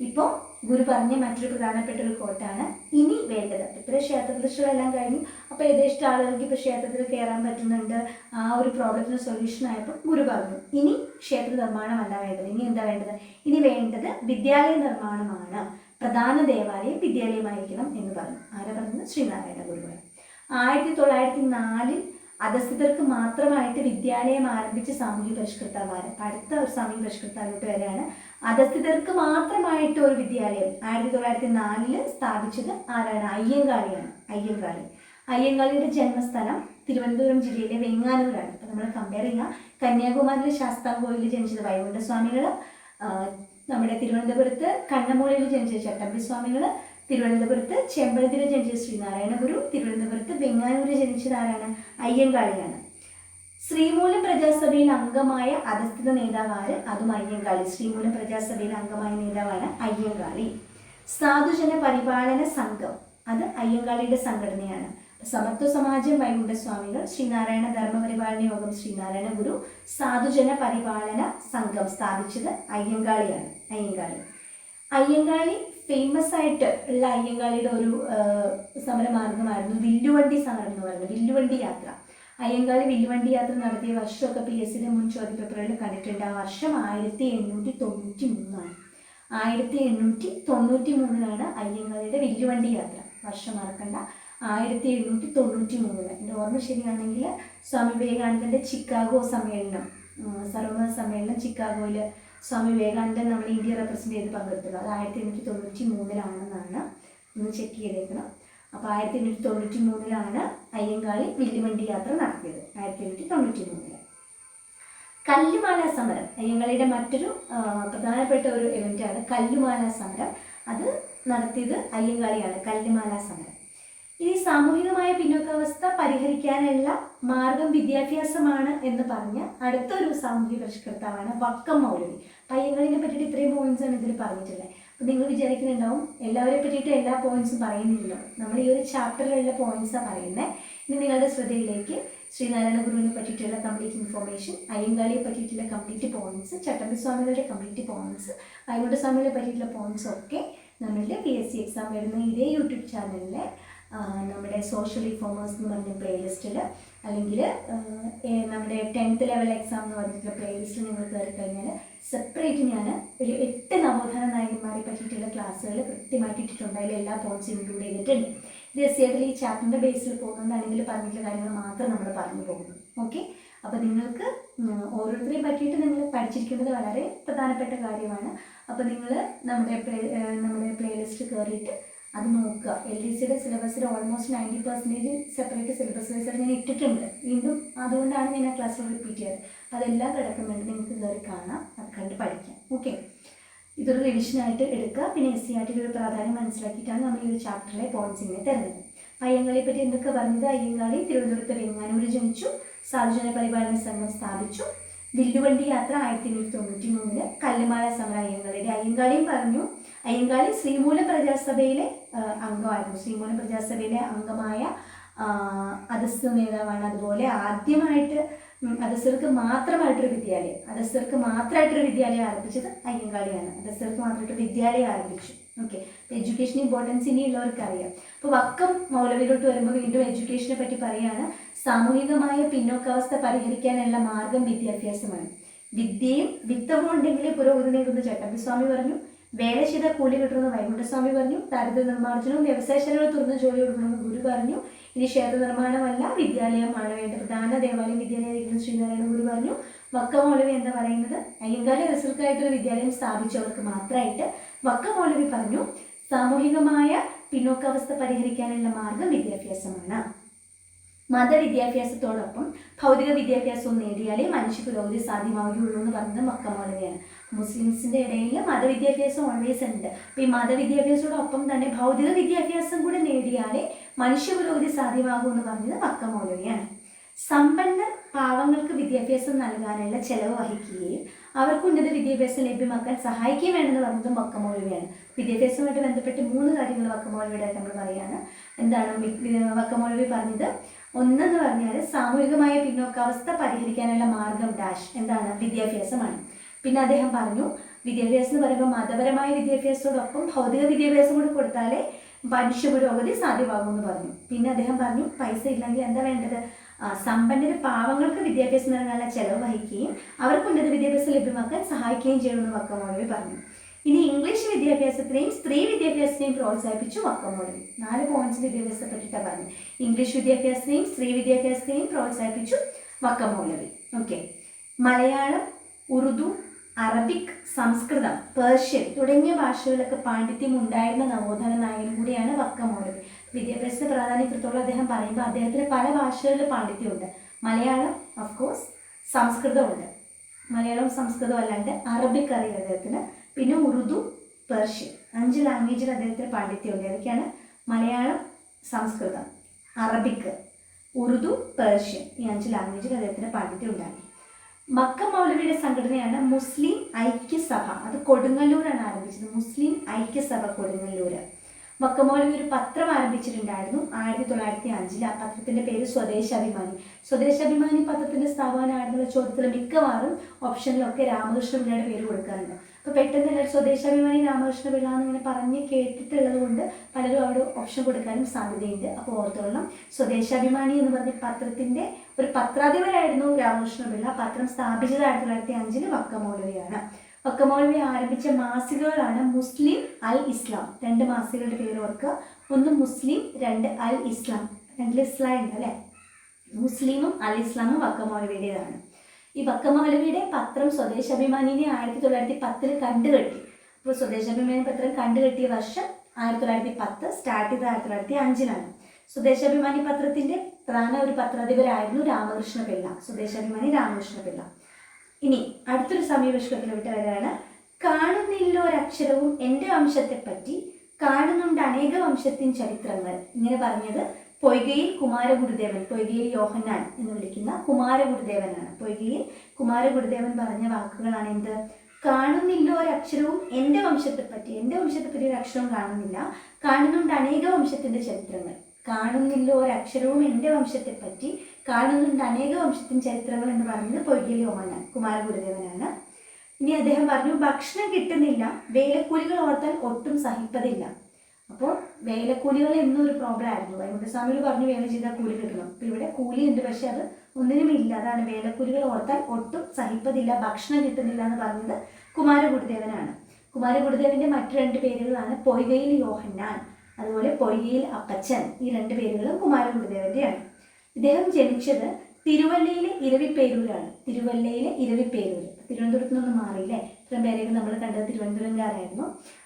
ഇപ്പോൾ ഗുരു പറഞ്ഞ മറ്റൊരു പ്രധാനപ്പെട്ട ഒരു കോട്ടാണ് ഇനി വേണ്ടത്. ഇത്ര ക്ഷേത്രപ്രതിഷ്ഠകളെല്ലാം കഴിഞ്ഞു. അപ്പോൾ ഏകദേശം ആളുകൾക്ക് ഇപ്പോൾ ക്ഷേത്രത്തിൽ കയറാൻ പറ്റുന്നുണ്ട്. ആ ഒരു പ്രോബ്ലത്തിന് സൊല്യൂഷൻ ആയപ്പോൾ ഗുരു പറഞ്ഞു. ഇനി ക്ഷേത്ര നിർമ്മാണമല്ല വേണ്ടത്. ഇനി എന്താ വേണ്ടത്? ഇനി വേണ്ടത് വിദ്യാലയ നിർമ്മാണമാണ്. പ്രധാന ദേവാലയം വിദ്യാലയമായിരിക്കണം എന്ന് പറഞ്ഞു. ആരാ പറഞ്ഞത്? ശ്രീനാരായണ ഗുരുവാണ്. ആയിരത്തി തൊള്ളായിരത്തി നാലിൽ അധസ്ഥിതർക്ക് മാത്രമായിട്ട് വിദ്യാലയം ആരംഭിച്ച സാമൂഹ്യ പരിഷ്കർത്താവ് അടുത്ത ഒരു സാമൂഹ്യ പരിഷ്കർത്താവിലോട്ട് വരെയാണ് അധസ്ഥിതർക്ക് മാത്രമായിട്ട് ഒരു വിദ്യാലയം ആയിരത്തി തൊള്ളായിരത്തി നാലിൽ സ്ഥാപിച്ചത് ആരാണ്? അയ്യങ്കാളിയാണ്. അയ്യങ്കാളി. അയ്യങ്കാളിയുടെ ജന്മസ്ഥലം തിരുവനന്തപുരം ജില്ലയിലെ വെങ്ങാനൂരാണ്. അപ്പം നമ്മൾ കമ്പയർ ചെയ്യുക കന്യാകുമാരിയിലെ ശാസ്താംകോയിലിൽ ജനിച്ചത് വൈകുണ്ഠസ്വാമികൾ നമ്മുടെ തിരുവനന്തപുരത്ത് കണ്ണമൂലയിൽ ജനിച്ച ചട്ടമ്പി സ്വാമികൾ തിരുവനന്തപുരത്ത് ചെമ്പഴത്തിൽ ജനിച്ച ശ്രീനാരായണ ഗുരു തിരുവനന്തപുരത്ത് വെങ്ങാനൂരിൽ ജനിച്ചത് ആരാണ്? അയ്യങ്കാളിയാണ്. ശ്രീമൂലം പ്രജാസഭയിൽ അംഗമായ അധസ്ഥിത നേതാവാണ് അതും അയ്യങ്കാളി. ശ്രീമൂലം പ്രജാസഭയിൽ അംഗമായ നേതാവാണ് അയ്യങ്കാളി. സാധുജന പരിപാലന സംഘം അത് അയ്യങ്കാളിയുടെ സംഘടനയാണ്. സമത്വ സമാജം വൈകുണ്ഠസ്വാമികൾ ശ്രീനാരായണ ധർമ്മപരിപാലന യോഗം ശ്രീനാരായണ ഗുരു സാധുജന പരിപാലന സംഘം സ്ഥാപിച്ചത് അയ്യങ്കാളിയാണ് അയ്യങ്കാളി. അയ്യങ്കാളി ഫേമസ് ആയിട്ട് ഉള്ള അയ്യങ്കാളിയുടെ ഒരു സമരമാർഗമായിരുന്നു വില്ലുവണ്ടി സമരം എന്ന് പറയുന്നത് വില്ലുവണ്ടി യാത്ര. അയ്യങ്കാളി വില്ലുവണ്ടി യാത്ര നടത്തിയ വർഷമൊക്കെ പി എസ് സിയുടെ മുൻ ചോദ്യപേപ്പറുകളിൽ കണ്ടിട്ടുണ്ട്. ആ വർഷം ആയിരത്തി എണ്ണൂറ്റി തൊണ്ണൂറ്റി മൂന്നാണ്. ആയിരത്തി എണ്ണൂറ്റി തൊണ്ണൂറ്റി മൂന്നിലാണ് അയ്യങ്കാളിയുടെ വില്ലുവണ്ടി യാത്ര. വർഷം മറക്കണ്ട. ആയിരത്തി എണ്ണൂറ്റി തൊണ്ണൂറ്റി മൂന്നിൽ. എന്റെ ഓർമ്മ ശരിയാണെങ്കിൽ സ്വാമി വിവേകാനന്ദന്റെ ചിക്കാഗോ സമ്മേളനം സർവമത സമ്മേളനം ചിക്കാഗോയിൽ സ്വാമി വിവേകാനന്ദൻ നമ്മുടെ ഇന്ത്യ റെപ്രസെന്റ് ചെയ്ത് പങ്കെടുത്തത്. അത് ആയിരത്തി എണ്ണൂറ്റി തൊണ്ണൂറ്റി മൂന്നിലാണെന്നാണ് ഒന്ന് ചെക്ക് ചെയ്തേക്കണം അപ്പോൾ ആയിരത്തി എണ്ണൂറ്റി തൊണ്ണൂറ്റി മൂന്നിലാണ് അയ്യങ്കാളി വില്ലുവണ്ടി യാത്ര നടത്തിയത്. ആയിരത്തി എണ്ണൂറ്റി തൊണ്ണൂറ്റി മൂന്നിൽ കല്ലുമാല സമരം. അയ്യങ്കാളിയുടെ മറ്റൊരു പ്രധാനപ്പെട്ട ഒരു ഇവന്റാണ് കല്ലുമാല സമരം. അത് നടത്തിയത് അയ്യങ്കാളിയാണ് കല്ലുമാല സമരം. ഇനി സാമൂഹികമായ പിന്നോക്കാവസ്ഥ പരിഹരിക്കാനുള്ള മാർഗം വിദ്യാഭ്യാസമാണ് എന്ന് പറഞ്ഞ അടുത്തൊരു സാമൂഹിക പരിഷ്കർത്താവാണ് വക്കം മൗലവി. പയ്യങ്കളിനെ പറ്റിയിട്ട് ഇത്രയും പോയിന്റ്സ് ആണ് ഇതിൽ പറഞ്ഞിട്ടുള്ളത്. അപ്പോൾ നിങ്ങൾ വിചാരിക്കുന്നുണ്ടാവും എല്ലാവരെ പറ്റിയിട്ട് എല്ലാ പോയിന്റ്സും പറയുന്നില്ലല്ലോ. നമ്മൾ ഈ ഒരു ചാപ്റ്ററിലുള്ള പോയിന്റ്സാണ് പറയുന്നത് ഇനി നിങ്ങളുടെ ശ്രദ്ധയിലേക്ക് ശ്രീനാരായണ ഗുരുവിനെ പറ്റിയിട്ടുള്ള കംപ്ലീറ്റ് ഇൻഫോർമേഷൻ അയ്യങ്കാളിയെ പറ്റിയിട്ടുള്ള കംപ്ലീറ്റ് പോയിന്റ്സ് ചട്ടമ്പി സ്വാമികളുടെ കംപ്ലീറ്റ് പോയിന്റ്സ് അയ്യോട്ട സ്വാമികളെ പറ്റിയിട്ടുള്ള പോയിന്റ്സ് ഒക്കെ നമ്മളുടെ പി എസ് സി എക്സാം വരുന്ന ഇതേ യൂട്യൂബ് ചാനലിലെ നമ്മുടെ സോഷ്യൽ റിഫോമേഴ്സ് എന്ന് പറഞ്ഞ പ്ലേലിസ്റ്റിൽ അല്ലെങ്കിൽ നമ്മുടെ ടെൻത്ത് ലെവൽ എക്സാം എന്ന് പറഞ്ഞിട്ടുള്ള പ്ലേലിസ്റ്റിൽ നിങ്ങൾ കയറി കഴിഞ്ഞാൽ സെപ്പറേറ്റ് ഞാൻ ഒരു എട്ട് നവോത്ഥാന നായകന്മാരെ പറ്റിയിട്ടുള്ള ക്ലാസ്സുകൾ കൃത്യമായിട്ട് അതിൽ എല്ലാ പോയിന്റ്സും ഇൻക്ലൂഡ് ചെയ്തിട്ടുണ്ട്. ഇത് എസ് സിയായിട്ടുള്ള ഈ ചാപ്റ്ററിന്റെ ബേസിൽ പോകുന്നതാണെങ്കിൽ പറഞ്ഞിട്ടുള്ള കാര്യങ്ങൾ മാത്രം നമ്മൾ പറഞ്ഞു പോകുന്നു. ഓക്കെ അപ്പോൾ നിങ്ങൾക്ക് ഓരോരുത്തരെയും പറ്റിയിട്ട് നിങ്ങൾ പഠിച്ചിരിക്കുന്നത് വളരെ പ്രധാനപ്പെട്ട കാര്യമാണ്. അപ്പോൾ നിങ്ങൾ നമ്മുടെ പ്ലേ നമ്മുടെ പ്ലേലിസ്റ്റ് കയറിയിട്ട് അത് നോക്കുക. എൽ ഡി സിയുടെ സിലബസിൽ almost ninety percentage separate syllabus wise ഞാൻ ഇട്ടിട്ടുണ്ട്. വീണ്ടും അതുകൊണ്ടാണ് ഞാൻ ആ ക്ലാസ്സിൽ റിപ്പീറ്റ് ചെയ്തത്. അതെല്ലാം കിടക്കുന്നുണ്ട്. നിങ്ങൾക്ക് കയറി കാണാം. അത് കണ്ട് പഠിക്കാം. ഓക്കെ ഇതൊരു റിവിഷനായിട്ട് എടുക്കുക. പിന്നെ എസ് സി ആർട്ടിന്റെ ഒരു പ്രാധാന്യം മനസ്സിലാക്കിയിട്ടാണ് നമ്മൾ ഈ ഒരു ചാപ്റ്ററിലെ പോയിന്റ്സിനെ തരുന്നത്. അയ്യങ്കാളിയെ പറ്റി എന്തൊക്കെ പറഞ്ഞത്? അയ്യങ്കാളി തിരുവനന്തപുരത്ത് വെങ്ങാനൂർ ജനിച്ചു. സാർവജന പരിപാലന സംഘം സ്ഥാപിച്ചു. വില്ലുവണ്ടി യാത്ര ആയിരത്തി എണ്ണൂറ്റി തൊണ്ണൂറ്റി മൂന്നിൽ കല്ലുമാല സമരം അയ്യങ്കാളിയുടെ അയ്യങ്കാളിയും പറഞ്ഞു. അയ്യങ്കാളി ശ്രീമൂല പ്രജാസഭയിലെ അംഗമായിരുന്നു. ശ്രീമൂലം പ്രജാസഭയിലെ അംഗമായ അധസ്ഥ നേതാവാണ്. അതുപോലെ ആദ്യമായിട്ട് അധസ്ഥർക്ക് മാത്രമായിട്ടൊരു വിദ്യാലയം. അധസ്ഥർക്ക് മാത്രമായിട്ടൊരു വിദ്യാലയം ആരംഭിച്ചത് അയ്യങ്കാളിയാണ്. അധസ്ഥർക്ക് മാത്രമായിട്ട് വിദ്യാലയം ആരംഭിച്ചു. ഓക്കെ എഡ്യൂക്കേഷൻ ഇമ്പോർട്ടൻസ് ഇനിയുള്ളവർക്ക് അറിയാം അപ്പോൾ വക്കം മൗലവിയിലോട്ട് വരുമ്പോൾ വീണ്ടും എഡ്യൂക്കേഷനെ പറ്റി പറയാണ്. സാമൂഹികമായ പിന്നോക്കാവസ്ഥ പരിഹരിക്കാനുള്ള മാർഗം വിദ്യാഭ്യാസമാണ്. വിദ്യയും വിത്തവും ഉണ്ടെങ്കിലേ പുരോഗതി നേടുന്ന ചട്ടമ്പി സ്വാമി പറഞ്ഞു വേല കൂലി കിട്ടുമെന്ന് വൈകുണ്ഠസ്വാമി പറഞ്ഞു. ദാരിദ്ര്യ നിർമ്മാർജനവും വ്യവസായശാലകൾ തുറന്ന് ജോലി കൊടുക്കണമെന്ന് ഗുരു പറഞ്ഞു. ഇനി ക്ഷേത്ര നിർമ്മാണമല്ല വിദ്യാലയമാണ് വേണ്ട പ്രധാന ദേവാലയം വിദ്യാലയം ശ്രീനാരായണ ഗുരു പറഞ്ഞു. വക്കമൗലവി എന്താ പറയുന്നത്? അയ്യങ്കാല റിസർക്കായിട്ടൊരു വിദ്യാലയം സ്ഥാപിച്ചവർക്ക് മാത്രമായിട്ട് വക്കമൗലവി പറഞ്ഞു. സാമൂഹികമായ പിന്നോക്കാവസ്ഥ പരിഹരിക്കാനുള്ള മാർഗം വിദ്യാഭ്യാസമാണ്. മതവിദ്യാഭ്യാസത്തോടൊപ്പം ഭൗതിക വിദ്യാഭ്യാസവും നേടിയാലേ മനുഷ്യ പുരോഗതി സാധ്യമാവുകയുള്ളൂ എന്ന് പറഞ്ഞത് മക്കമൗലവിയാണ് മുസ്ലിംസിന്റെ ഇടയിൽ മതവിദ്യാഭ്യാസം ഓൾവേസ് ഉണ്ട്. അപ്പോൾ ഈ മതവിദ്യാഭ്യാസത്തോടൊപ്പം തന്നെ ഭൗതിക വിദ്യാഭ്യാസം കൂടെ നേടിയാലേ മനുഷ്യ പുരോഗതി സാധ്യമാകൂ എന്ന് പറഞ്ഞത് മക്കമൗലവിയാണ് സമ്പന്നർ പാവങ്ങൾക്ക് വിദ്യാഭ്യാസം നൽകാനുള്ള ചെലവ് വഹിക്കുകയും അവർക്ക് ഉന്നത വിദ്യാഭ്യാസം ലഭ്യമാക്കാൻ സഹായിക്കുകയും വേണമെന്ന് പറഞ്ഞത് വക്കമൗലവിയാണ്. വിദ്യാഭ്യാസവുമായിട്ട് ബന്ധപ്പെട്ട് മൂന്ന് കാര്യങ്ങൾ വക്കമൗലവിയുടെ നമ്മൾ പറയുകയാണ്. എന്താണ്? വി- വി- പറഞ്ഞത്? ഒന്നെന്ന് പറഞ്ഞാൽ സാമൂഹികമായ പിന്നോക്കാവസ്ഥ പരിഹരിക്കാനുള്ള മാർഗം ഡാഷ് എന്താണ്? വിദ്യാഭ്യാസമാണ്. പിന്നെ അദ്ദേഹം പറഞ്ഞു വിദ്യാഭ്യാസം എന്ന് പറയുമ്പോൾ മതപരമായ വിദ്യാഭ്യാസത്തോടൊപ്പം ഭൗതിക വിദ്യാഭ്യാസം കൂടി കൊടുത്താലേ മനുഷ്യ പുരോഗതി സാധ്യമാകുമെന്ന് പറഞ്ഞു. പിന്നെ അദ്ദേഹം പറഞ്ഞു പൈസ ഇല്ലെങ്കിൽ എന്താ വേണ്ടത്? സമ്പന്നര് പാവങ്ങൾക്ക് വിദ്യാഭ്യാസം നൽകാനുള്ള ചെലവ് വഹിക്കുകയും അവർക്ക് ഉന്നത വിദ്യാഭ്യാസം ലഭ്യമാക്കാൻ സഹായിക്കുകയും ചെയ്യണമെന്ന് വക്കമൗലവി പറഞ്ഞു. ഇനി ഇംഗ്ലീഷ് വിദ്യാഭ്യാസത്തിനെയും സ്ത്രീ വിദ്യാഭ്യാസത്തെയും പ്രോത്സാഹിപ്പിച്ചു വക്കമൗലവി നാല് പോയിന്റ്സ് വിദ്യാഭ്യാസത്തെ പറ്റിയിട്ടാണ് പറഞ്ഞു ഇംഗ്ലീഷ് വിദ്യാഭ്യാസത്തെയും സ്ത്രീ വിദ്യാഭ്യാസത്തെയും പ്രോത്സാഹിപ്പിച്ചു വക്കമൗലവി ഓക്കെ മലയാളം ഉറുദു അറബിക് സംസ്കൃതം പേർഷ്യൻ തുടങ്ങിയ ഭാഷകളിലൊക്കെ പാണ്ഡിത്യം ഉണ്ടായിരുന്ന നവോത്ഥാന നായകൻ കൂടിയാണ് വക്കമൗലവി. വിദ്യാഭ്യാസ പ്രാധാന്യത്തോളം അദ്ദേഹം പറയുമ്പോൾ അദ്ദേഹത്തിന് പല ഭാഷകളിൽ പാണ്ഡിത്യമുണ്ട്. മലയാളം ഓഫ് കോഴ്സ് സംസ്കൃതമുണ്ട്. മലയാളം സംസ്കൃതം അല്ലാണ്ട് അറബിക് അറിയാം അദ്ദേഹത്തിന്. പിന്നെ ഉറുദു പേർഷ്യൻ അഞ്ച് ലാംഗ്വേജിൽ അദ്ദേഹത്തിന് പാണ്ഡിത്യമുണ്ട്. ഏതൊക്കെയാണ്? മലയാളം സംസ്കൃതം അറബിക് ഉറുദു പേർഷ്യൻ ഈ അഞ്ച് ലാംഗ്വേജിൽ അദ്ദേഹത്തിന് പാണ്ഡിത്യം ഉണ്ടായി മക്ക മൗലവിയുടെ സംഘടനയാണ് മുസ്ലിം ഐക്യസഭ. അത് കൊടുങ്ങല്ലൂരാണ് ആരംഭിച്ചത്. മുസ്ലിം ഐക്യസഭ കൊടുങ്ങല്ലൂര്. മക്ക മൗലവി ഒരു പത്രം ആരംഭിച്ചിട്ടുണ്ടായിരുന്നു ആയിരത്തി തൊള്ളായിരത്തി അഞ്ചിൽ ആ പത്രത്തിന്റെ പേര് സ്വദേശാഭിമാനി. സ്വദേശാഭിമാനി പത്രത്തിന്റെ സ്ഥാപകനായിരുന്നുള്ള ചോദ്യത്തിൽ മിക്കവാറും ഓപ്ഷനിലൊക്കെ രാമകൃഷ്ണ പിള്ളയുടെ പേര് കൊടുക്കാറുണ്ട്. അപ്പൊ പെട്ടെന്ന് തന്നെ സ്വദേശാഭിമാനി രാമകൃഷ്ണ പിള്ള എന്നിങ്ങനെ പറഞ്ഞ് കേട്ടിട്ടുള്ളത് കൊണ്ട് പലരും അവിടെ ഓപ്ഷൻ കൊടുക്കാനും സാധ്യതയുണ്ട്. അപ്പോൾ ഓർത്തോളണം. സ്വദേശാഭിമാനി എന്ന് പറഞ്ഞ പത്രത്തിന്റെ ഒരു പത്രാധിപരായിരുന്നു രാമകൃഷ്ണ പിള്ള. പത്രം സ്ഥാപിച്ചത് ആയിരത്തി തൊള്ളായിരത്തി അഞ്ചിൽ വക്കമൗലവിയാണ്. വക്കമൗലവി ആരംഭിച്ച മാസികകളാണ് മുസ്ലിം അൽ ഇസ്ലാം. രണ്ട് മാസികളുടെ പേര് ഓർക്കുക. ഒന്ന് മുസ്ലിം രണ്ട് അൽ ഇസ്ലാം. രണ്ടിൽ ഇസ്ലാം ഉണ്ട് അല്ലേ? മുസ്ലിമും അൽ ഇസ്ലാമും വക്കമൗലവിയുടേതാണ്. ഈ വക്കമൗലവിയുടെ പത്രം സ്വദേശാഭിമാനിനെ ആയിരത്തി തൊള്ളായിരത്തി പത്തിൽ കണ്ടുകെട്ടി. അപ്പോൾ സ്വദേശാഭിമാനി പത്രം കണ്ടുകെട്ടിയ വർഷം ആയിരത്തി തൊള്ളായിരത്തി പത്ത് സ്റ്റാർട്ട് ചെയ്ത് ആയിരത്തി തൊള്ളായിരത്തി അഞ്ചിലാണ് സ്വദേശാഭിമാനി പത്രത്തിന്റെ പ്രധാന ഒരു പത്രാധിപരായിരുന്നു രാമകൃഷ്ണ പിള്ള. സ്വദേശാഭിമാനി രാമകൃഷ്ണ പിള്ള. ഇനി അടുത്തൊരു സമീപഷ്കത്തിൽ വിട്ട് വരാണ് കാണുന്നില്ല ഒരക്ഷരവും എന്റെ വംശത്തെപ്പറ്റി കാണുന്നുണ്ട് അനേക വംശത്തിൻ ചരിത്രങ്ങൾ. ഇങ്ങനെ പറഞ്ഞത് പൊയ്കയിൽ കുമാരഗുരുദേവൻ പൊയ്കയിൽ യോഹന്നാൻ എന്ന് വിളിക്കുന്ന കുമാരഗുരുദേവനാണ്. പൊയ്കയിൽ കുമാരഗുരുദേവൻ പറഞ്ഞ വാക്കുകളാണ് എന്ത്? കാണുന്നില്ല ഒരക്ഷരവും എന്റെ വംശത്തെപ്പറ്റി എന്റെ വംശത്തെപ്പറ്റി ഒരു അക്ഷരവും കാണുന്നില്ല. കാണുന്നുണ്ട് അനേക വംശത്തിന്റെ ചരിത്രങ്ങൾ. കാണുന്നില്ല ഒരക്ഷരവും എന്റെ വംശത്തെപ്പറ്റി കാണുന്നുണ്ട് അനേക വംശത്തിൻ ചരിത്രങ്ങൾ എന്ന് പറയുന്നത് യോഹന്നാൻ കുമാരഗുരുദേവനാണ്. ഇനി അദ്ദേഹം പറഞ്ഞു ഭക്ഷണം കിട്ടുന്നില്ല വേലക്കൂലികൾ ഓർത്താൽ ഒട്ടും സഹിപ്പതില്ല. അപ്പോൾ വേലക്കൂലികൾ എന്നും ഒരു പ്രോബ്ലം ആയിരുന്നു. വൈകുണ്ഠസ്വാമികൾ പറഞ്ഞു വേല ചെയ്താൽ കൂലി കിട്ടണം. അപ്പം ഇവിടെ കൂലി ഉണ്ട് പക്ഷെ അത് ഒന്നിനും ഇല്ല. അതാണ് വേലക്കൂലികൾ ഓർത്താൽ ഒട്ടും സഹിപ്പതില്ല ഭക്ഷണം കിട്ടുന്നില്ല എന്ന് പറഞ്ഞത് കുമാരഗുരുദേവനാണ്. കുമാരഗുരുദേവന്റെ മറ്റു രണ്ട് പേരുകളാണ് പൊയ്കയിൽ യോഹന്നാൻ. അതുപോലെ പൊയ്യയിൽ അപ്പച്ചൻ ഈ രണ്ട് പേരുകളും കുമാരഗുരുദേവന്റെയാണ് ഇദ്ദേഹം ജനിച്ചത് തിരുവല്ലയിലെ ഇരവിപ്പേരൂരാണ്. തിരുവല്ലയിലെ ഇരവിപ്പേരൂർ തിരുവനന്തപുരത്ത് നിന്ന് മാറിയില്ലേ? ഇത്രയും പേരെയൊക്കെ നമ്മൾ കണ്ടത് തിരുവനന്തപുരംകാരായിരുന്നു.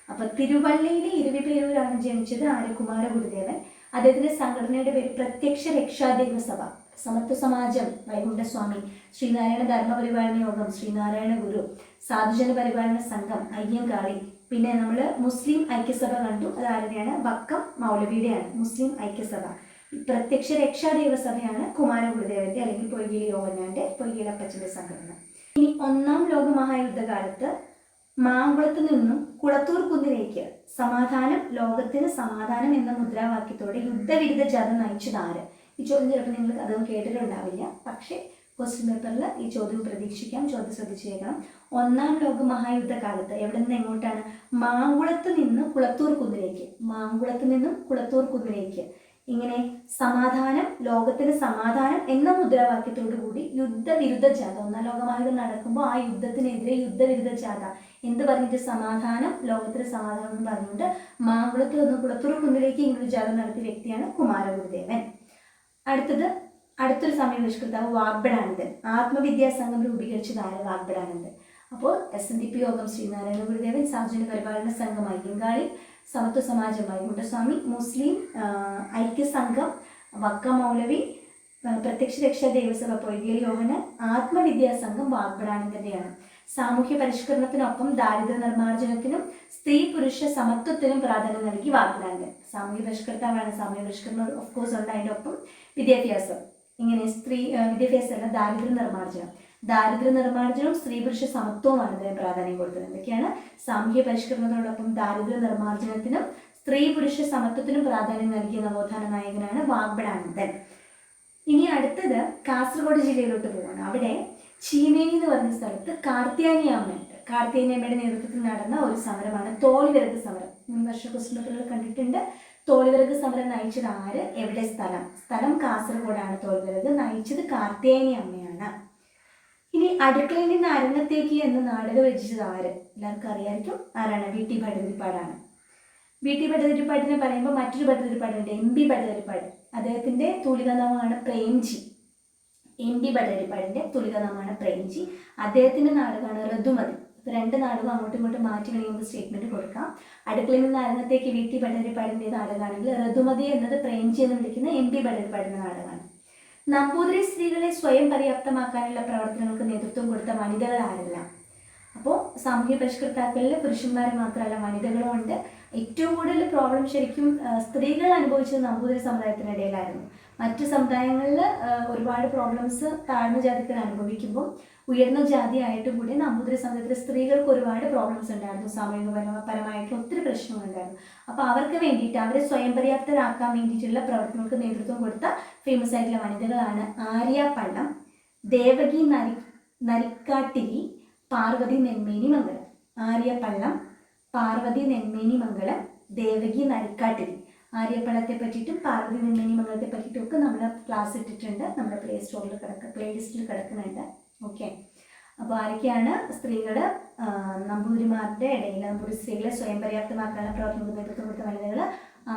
അപ്പൊ തിരുവല്ലയിലെ ഇരവിപ്പേരൂരാണ് ജനിച്ചത് ആര്യ കുമാരഗുരുദേവൻ അദ്ദേഹത്തിന്റെ സംഘടനയുടെ പേര് പ്രത്യക്ഷ രക്ഷാദൈവ സഭ സമത്വ സമാജം വൈകുണ്ഠസ്വാമി ശ്രീനാരായണ ധർമ്മ പരിപാലന യോഗം ശ്രീനാരായണ ഗുരു സാധുജന പരിപാലന സംഘം അയ്യങ്കാളി പിന്നെ നമ്മൾ മുസ്ലിം ഐക്യസഭ കണ്ടു. അത് ആരുടെയാണ്? വക്കം മൗലവിയുടെയാണ്. മുസ്ലിം ഐക്യസഭ. പ്രത്യക്ഷ രക്ഷാ ദേവസഭയാണ് കുമാരഗുരുദേവന്റെ അല്ലെങ്കിൽ പൊയ്കിലി യോഗനാന്റെ പൊയ്കിലപ്പച്ചന്റെ സംഘടന. ഇനി ഒന്നാം ലോക മഹായുദ്ധകാലത്ത് മാങ്കുളത്ത് നിന്നും കുളത്തൂർ കുന്നിലേക്ക് സമാധാനം ലോകത്തിന് സമാധാനം എന്ന മുദ്രാവാക്യത്തോടെ യുദ്ധവിരുദ്ധ ജാഥ നയിച്ചതാര് ഈ ചോദ്യം ചിലപ്പോൾ നിങ്ങൾ അതൊന്നും കേട്ടിട്ടുണ്ടാവില്ല. പക്ഷേ ക്വസ്റ്റ്യൻ പേപ്പറിൽ ഈ ചോദ്യം പ്രതീക്ഷിക്കാം. ചോദ്യം ശ്രദ്ധിച്ചേക്കണം. ഒന്നാം ലോക മഹായുദ്ധകാലത്ത് എവിടെ നിന്ന് എങ്ങോട്ടാണ്? മാങ്കുളത്ത് നിന്ന് കുളത്തൂർ കുന്നിലേക്ക്. മാങ്കുളത്ത് നിന്നും കുളത്തൂർ കുന്നിലേക്ക്. ഇങ്ങനെ സമാധാനം ലോകത്തിന് സമാധാനം എന്ന മുദ്രാവാക്യത്തോടു കൂടി യുദ്ധവിരുദ്ധ ജാഥ. ഒന്നാം ലോകമഹായുദ്ധം നടക്കുമ്പോൾ ആ യുദ്ധത്തിനെതിരെ യുദ്ധവിരുദ്ധ ജാഥ. എന്ത് പറഞ്ഞിട്ട്? സമാധാനം ലോകത്തിന് സമാധാനം എന്ന് പറഞ്ഞുകൊണ്ട് മാങ്കുളത്ത് നിന്ന് കുളത്തൂർ കുന്നിലേക്ക് ഇങ്ങനൊരു ജാഥ നടത്തിയ വ്യക്തിയാണ് കുമാരഗുരുദേവൻ. അടുത്തത് അടുത്തൊരു സമയപരിഷ്കൃതാവ് വാഗ്ബടാനന്ദൻ ആത്മവിദ്യാ സംഘം രൂപീകരിച്ചതാണ് വാഗ്ബടാനന്ദൻ അപ്പോൾ എസ് എൻ ഡി പി യോഗം ശ്രീനാരായണ ഗുരുദേവൻ സാർവജനിക പരിപാലന സംഘമായി ബംഗാളി സമത്വ സമാജം വൈകുണ്ഠസ്വാമി മുസ്ലിം ഐക്യ സംഘം വക്ക മൗലവി പ്രത്യക്ഷ രക്ഷാ ദേവസഭ പൊയ്കേലി യോഹനൻ ആത്മവിദ്യാ സംഘം വാഗ്ബടാനന്ദന്റെയാണ് സാമൂഹ്യ പരിഷ്കരണത്തിനൊപ്പം ദാരിദ്ര്യ നിർമ്മാർജനത്തിനും സ്ത്രീ പുരുഷ സമത്വത്തിനും പ്രാധാന്യം നൽകി വാഗ്ബടാനന്ദൻ സാമൂഹ്യ പരിഷ്കർത്താവാണ് സാമൂഹ്യ പരിഷ്കരണം ഓഫ് കോഴ്സ് ഉണ്ട് അതിന്റെ ഒപ്പം വിദ്യാഭ്യാസം. ഇങ്ങനെ സ്ത്രീ വിദ്യാഭ്യാസമല്ല ദാരിദ്ര്യ നിർമ്മാർജനം. ദാരിദ്ര്യ നിർമ്മാർജനവും സ്ത്രീ പുരുഷ സമത്വവുമാണ് ഇതിന് പ്രാധാന്യം കൊടുത്തത്. എന്തൊക്കെയാണ്? സാമൂഹ്യ പരിഷ്കരണത്തോടൊപ്പം ദാരിദ്ര്യ നിർമ്മാർജനത്തിനും സ്ത്രീ പുരുഷ സമത്വത്തിനും പ്രാധാന്യം നൽകിയ നവോത്ഥാന നായകനാണ് വാഗ്ബടാനന്ദൻ ഇനി അടുത്തത് കാസർഗോഡ് ജില്ലയിലോട്ട് പോവാണ്. അവിടെ ചീമേനി എന്ന് പറഞ്ഞ സ്ഥലത്ത് കാർത്തിയാനി അമ്മയുണ്ട് കാർത്തിയാനി അമ്മയുടെ നേതൃത്വത്തിൽ നടന്ന ഒരു സമരമാണ് തോളിവിറക് സമരം. മുൻ വർഷ പേപ്പറുകൾ കണ്ടിട്ടുണ്ട്. തോളിവിറക് സമരം നയിച്ചത് ആര്? എവിടെ സ്ഥലം? സ്ഥലം കാസർഗോഡാണ് തോളിവിറക് നയിച്ചത് കാർത്തികേനി അമ്മയാണ് ഇനി അടുക്കളയിൽ നിന്ന് അരങ്ങത്തേക്ക് എന്ന് നാടകം രചിച്ചത് ആര്? എല്ലാവർക്കും അറിയാമായിരിക്കും ആരാണ് വി ടി ഭട്ടതിരിപ്പാടാണ്. വി ടി ഭട്ടതിരിപ്പാടിനെ പറയുമ്പോൾ മറ്റൊരു ഭട്ടതിരിപ്പാടുണ്ട്. M P Bhattathiripad. അദ്ദേഹത്തിന്റെ തൂലികാനാമമാണ് പ്രേംജി. എം പി ഭട്ടതിരിപ്പാടിന്റെ തൂലികാനാമമാണ് പ്രേംജി. അദ്ദേഹത്തിന്റെ നാടകമാണ് ഋതുമതി രണ്ട് നാടകം അങ്ങോട്ടും ഇങ്ങോട്ടും മാറ്റി കഴിയുമ്പോൾ സ്റ്റേറ്റ്മെന്റ് കൊടുക്കാം. അടുക്കളയിൽ നിന്ന് അരങ്ങത്തേക്ക് വി ടി ഭട്ടതിരിപ്പാടിന്റെ നാടകമാണെങ്കിൽ ഋതുമതി എന്നത് പ്രേംജി എന്ന് വിളിക്കുന്ന എം പി ഭട്ടതിരിപ്പാടിന്റെ നാടകമാണ്. നമ്പൂതിരി സ്ത്രീകളെ സ്വയം പര്യാപ്തമാക്കാനുള്ള പ്രവർത്തനങ്ങൾക്ക് നേതൃത്വം കൊടുത്ത വനിതകൾ അപ്പോൾ സാമൂഹ്യ പരിഷ്കർത്താക്കളിൽ പുരുഷന്മാർ മാത്രമല്ല വനിതകളും ഉണ്ട്. ഏറ്റവും കൂടുതൽ പ്രോബ്ലം ശരിക്കും സ്ത്രീകൾ അനുഭവിച്ചത് നമ്പൂതിരി സമുദായത്തിനിടയിലായിരുന്നു. മറ്റു സമുദായങ്ങളിൽ ഒരുപാട് പ്രോബ്ലംസ് താഴ്ന്ന ജാതിക്കാർ അനുഭവിക്കുമ്പോൾ ഉയർന്ന ജാതിയായിട്ടും കൂടി നമ്പൂതിരി സമുദായത്തിലെ സ്ത്രീകൾക്ക് ഒരുപാട് പ്രോബ്ലംസ് ഉണ്ടായിരുന്നു. സാമൂഹികപരമപരമായിട്ട് ഒത്തിരി പ്രശ്നങ്ങളുണ്ടായിരുന്നു അപ്പോൾ അവർക്ക് വേണ്ടിയിട്ട് അവരെ സ്വയം പര്യാപ്തരാക്കാൻ വേണ്ടിയിട്ടുള്ള പ്രവർത്തനങ്ങൾക്ക് നേതൃത്വം കൊടുത്ത ഫേമസ് ആയിട്ടുള്ള വനിതകളാണ് ആര്യ പള്ളം ദേവകി നരി നരിക്കാട്ടിരി പാർവതി നെന്മേനി മംഗലം. പള്ളം പാർവതി നെന്മേനി മംഗലം ദേവകി നരിക്കാട്ടിരി. ആര്യപ്പള്ളത്തെ പറ്റിയിട്ടും പാർവതി നെന്മേനി മംഗളത്തെ പറ്റിയിട്ടും ഒക്കെ നമ്മൾ ക്ലാസ് ഇട്ടിട്ടുണ്ട്. നമ്മുടെ പ്ലേ സ്റ്റോറിൽ കിടക്ക പ്ലേ ലിസ്റ്റിൽ കിടക്കുന്നുണ്ട്. ഓക്കെ അപ്പോൾ ആരൊക്കെയാണ് സ്ത്രീകൾ നമ്പൂതിരിമാരുടെ ഇടയിൽ നമ്പൂതിരി സ്ത്രീകളെ സ്വയം പര്യാപ്തമാക്കാനുള്ള പ്രവർത്തനം നേതൃത്വം കൊടുത്ത വനിതകൾ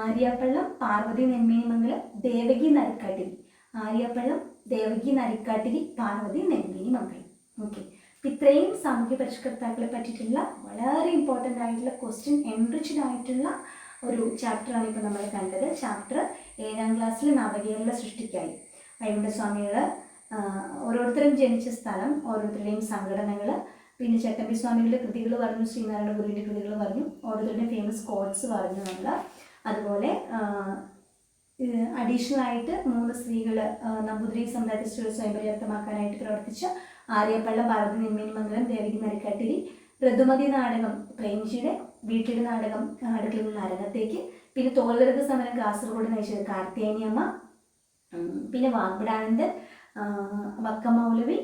ആര്യപ്പള്ളം പാർവതി നെന്മേനി മംഗലം ദേവകി നരിക്കാട്ടിരി. ആര്യപ്പള്ളം ദേവകി നരിക്കാട്ടിരി പാർവതി നെന്മേനി മംഗലം. ഓക്കെ ഇത്രയും സാമൂഹ്യ പരിഷ്കർത്താക്കളെ പറ്റിയിട്ടുള്ള വളരെ ഇമ്പോർട്ടന്റ് ആയിട്ടുള്ള ക്വസ്റ്റ്യൻ എൻറിച്ച്ഡ് ആയിട്ടുള്ള ഒരു ചാപ്റ്ററാണ് ഇപ്പോൾ നമ്മൾ കണ്ടത്. ചാപ്റ്റർ ഏഴാം ക്ലാസ്സിൽ നവകേരള സൃഷ്ടിക്കായി. വൈകുണ്ഠസ്വാമികൾ ഓരോരുത്തരും ജനിച്ച സ്ഥലം ഓരോരുത്തരുടെയും സംഘടനകൾ പിന്നെ ചട്ടമ്പി സ്വാമികളുടെ കൃതികൾ പറഞ്ഞു ശ്രീനാരായണ ഗുരുവിന്റെ കൃതികൾ പറഞ്ഞു ഓരോരുത്തരുടെയും ഫേമസ് കോഡ്സ് പറഞ്ഞു നമ്മൾ അതുപോലെ അഡീഷണൽ ആയിട്ട് മൂന്ന് സ്ത്രീകൾ നമ്പൂതിരി സമുദായത്തെ സ്വയം പര്യാപ്തമാക്കാനായിട്ട് പ്രവർത്തിച്ച ആര്യപ്പള്ള ഭാരതി നെന്മേനി മംഗലം ദേവകി മരക്കാട്ടിരി പ്രതുമതി നാടകം പ്രേംജിയുടെ വീട്ടിലെ നാടകം അടുക്കളയിൽ അരങ്ങത്തേക്ക്. പിന്നെ തോൽവിറക്ക് സമരം കാസർഗോഡ് നയിച്ചത് കാർത്തിയാനിയമ്മ പിന്നെ വാഗ്ബിടാനന്ദൻ വക്ക മൗലവി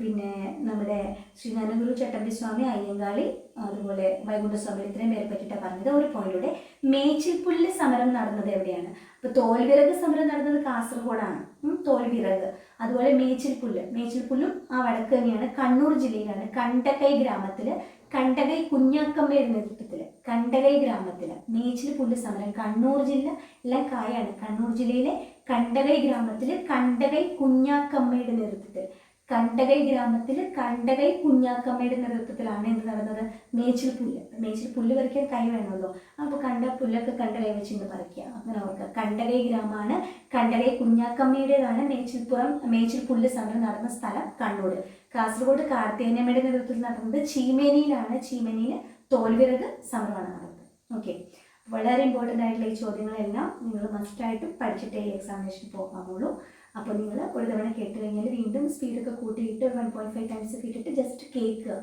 പിന്നെ നമ്മുടെ ശ്രീനാരായണഗുരു ചട്ടമ്പി സ്വാമി അയ്യങ്കാളി അതുപോലെ വൈകുണ്ഠസ്വാമി ഇത്രയും പേരെ പറ്റിയിട്ടാണ് പറഞ്ഞത്. ഒരു പോയിന്റിലൂടെ മേച്ചിൽപ്പുല്ല് സമരം നടന്നത് എവിടെയാണ്? അപ്പോൾ തോൽവിറക് സമരം നടന്നത് കാസർഗോഡാണ്. തോൽവിറക്. അതുപോലെ മേച്ചിൽപ്പുല്ല്. മേച്ചിൽപ്പുല്ലും ആ വടക്ക് തന്നെയാണ്. കണ്ണൂർ ജില്ലയിലാണ്. കണ്ടക്കൈ ഗ്രാമത്തിൽ കണ്ടകൈ കുഞ്ഞാക്കമ്മയുടെ നേതൃത്വത്തിൽ കണ്ടകൈ ഗ്രാമത്തിൽ മേച്ചിൽപ്പുല്ല് സമരം. കണ്ണൂർ ജില്ല എല്ലാം കായാണ്. കണ്ണൂർ ജില്ലയിലെ കണ്ടകൈ ഗ്രാമത്തിൽ കണ്ടകൈ കുഞ്ഞാക്കമ്മയുടെ നേതൃത്വത്തിൽ കണ്ടകൈ ഗ്രാമത്തിൽ കണ്ടകൈ കുഞ്ഞാക്കമ്മയുടെ നേതൃത്വത്തിലാണ് എന്ത് നടന്നത്? മേച്ചിൽ പുല്ല്. മേച്ചിൽ പുല്ല് പറിക്കാൻ കൈ വേണമല്ലോ. അപ്പോൾ കണ്ട പുല്ലൊക്കെ കണ്ടകൈ വെച്ച് ഇന്ന് പറിക്കുക. അങ്ങനെ ഓർക്കുക കണ്ടകൈ ഗ്രാമമാണ്. കണ്ടകൈ കുഞ്ഞാക്കമ്മയുടേതാണ് മേച്ചിൽപ്പുറം മേച്ചിൽ പുല്ല് സമരം നടന്ന സ്ഥലം കണ്ണൂർ. കാസർഗോഡ് കാർത്തേനമ്മയുടെ നേതൃത്വത്തിൽ നടന്നത് ചീമേനിയിലാണ്. ചീമേനിയിൽ തോൽവിറക് സമരമാണ് നടന്നത്. ഓക്കെ. വളരെ ഇമ്പോർട്ടന്റ് ആയിട്ടുള്ള ഈ ചോദ്യങ്ങളെല്ലാം നിങ്ങൾ മസ്റ്റായിട്ടും പഠിച്ചിട്ടേ ഈ എക്സാമിനേഷൻ പോകാമുള്ളൂ അപ്പോൾ നിങ്ങൾ ഒരു തവണ കേട്ട് കഴിഞ്ഞാൽ വീണ്ടും സ്പീഡൊക്കെ കൂട്ടിയിട്ട് വൺ പോയിന്റ് ഫൈവ് ടൈംസ് ഒക്കെ ഇട്ടിട്ട് ജസ്റ്റ് കേൾക്കുക.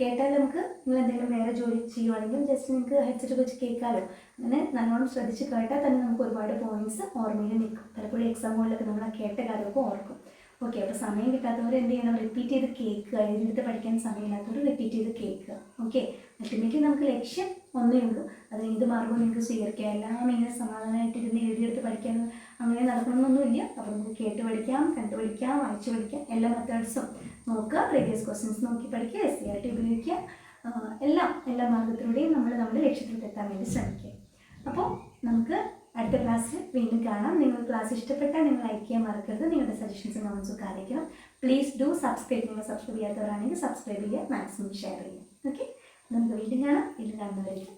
കേട്ടാൽ നമുക്ക് നിങ്ങൾ എന്തെങ്കിലും വേറെ ജോലി ചെയ്യുവാണെങ്കിലും ജസ്റ്റ് നിങ്ങൾക്ക് ഹെഡ്സെറ്റ് വെച്ച് കേൾക്കാമല്ലോ അങ്ങനെ നല്ലോണം ശ്രദ്ധിച്ച് കേട്ടാൽ തന്നെ നമുക്ക് ഒരുപാട് പോയിന്റ്സ് ഓർമ്മയിൽ നിൽക്കും. പലപ്പോഴും എക്സാമുകളിലൊക്കെ നമ്മൾ ആ കേട്ട കാര്യമൊക്കെ ഓർക്കും. ഓക്കെ അപ്പോൾ സമയം കിട്ടാത്തവർ എന്ത് ചെയ്യണം? റിപ്പീറ്റ് ചെയ്ത് കേൾക്കുക. എഴുതിയിട്ട് പഠിക്കാൻ സമയമില്ലാത്തവർ റിപ്പീറ്റ് ചെയ്ത് കേൾക്കുക. ഓക്കെ അൾട്ടിമേറ്റ്ലി നമുക്ക് ലക്ഷ്യം ഒന്നേ ഉള്ളൂ. അത് എന്ത് മാർഗവും നിങ്ങൾക്ക് സ്വീകരിക്കാം. എല്ലാം ഇങ്ങനെ സമാധാനമായിട്ട് ഇരുന്ന് എഴുതിയെടുത്ത് പഠിക്കാൻ അങ്ങനെ നടക്കണമെന്നൊന്നുമില്ല അപ്പോൾ നമുക്ക് കേട്ട് പഠിക്കാം കണ്ടു പഠിക്കാം വായിച്ചു പഠിക്കാം. എല്ലാ മെത്തേഡ്സും നോക്കുക പ്രീവിയസ് ക്വസ്റ്റ്യൻസ് നോക്കി പഠിക്കുക എസ് സി ആയിട്ട് ഉപയോഗിക്കുക. എല്ലാം എല്ലാ മാർഗത്തിലൂടെയും നമ്മൾ നമ്മുടെ ലക്ഷ്യത്തിലെത്താൻ വേണ്ടി ശ്രമിക്കുക. അപ്പോൾ നമുക്ക് അടുത്ത ക്ലാസ്സിൽ വീണ്ടും കാണാം. നിങ്ങൾ ക്ലാസ് ഇഷ്ടപ്പെട്ടാൽ നിങ്ങൾ ലൈക്ക് ചെയ്യാൻ മറക്കരുത്. നിങ്ങളുടെ സജഷൻസും കമൻസും അറിയിക്കണം. പ്ലീസ് ഡു സബ്സ്ക്രൈബ് നിങ്ങൾ സബ്സ്ക്രൈബ് ചെയ്യാത്തവരാണെങ്കിൽ സബ്സ്ക്രൈബ് ചെയ്യുക മാക്സിമം ഷെയർ ചെയ്യുക. ഓക്കെ നമുക്ക് വീണ്ടും കാണാം. വീണ്ടും കാണുന്നവരേക്കും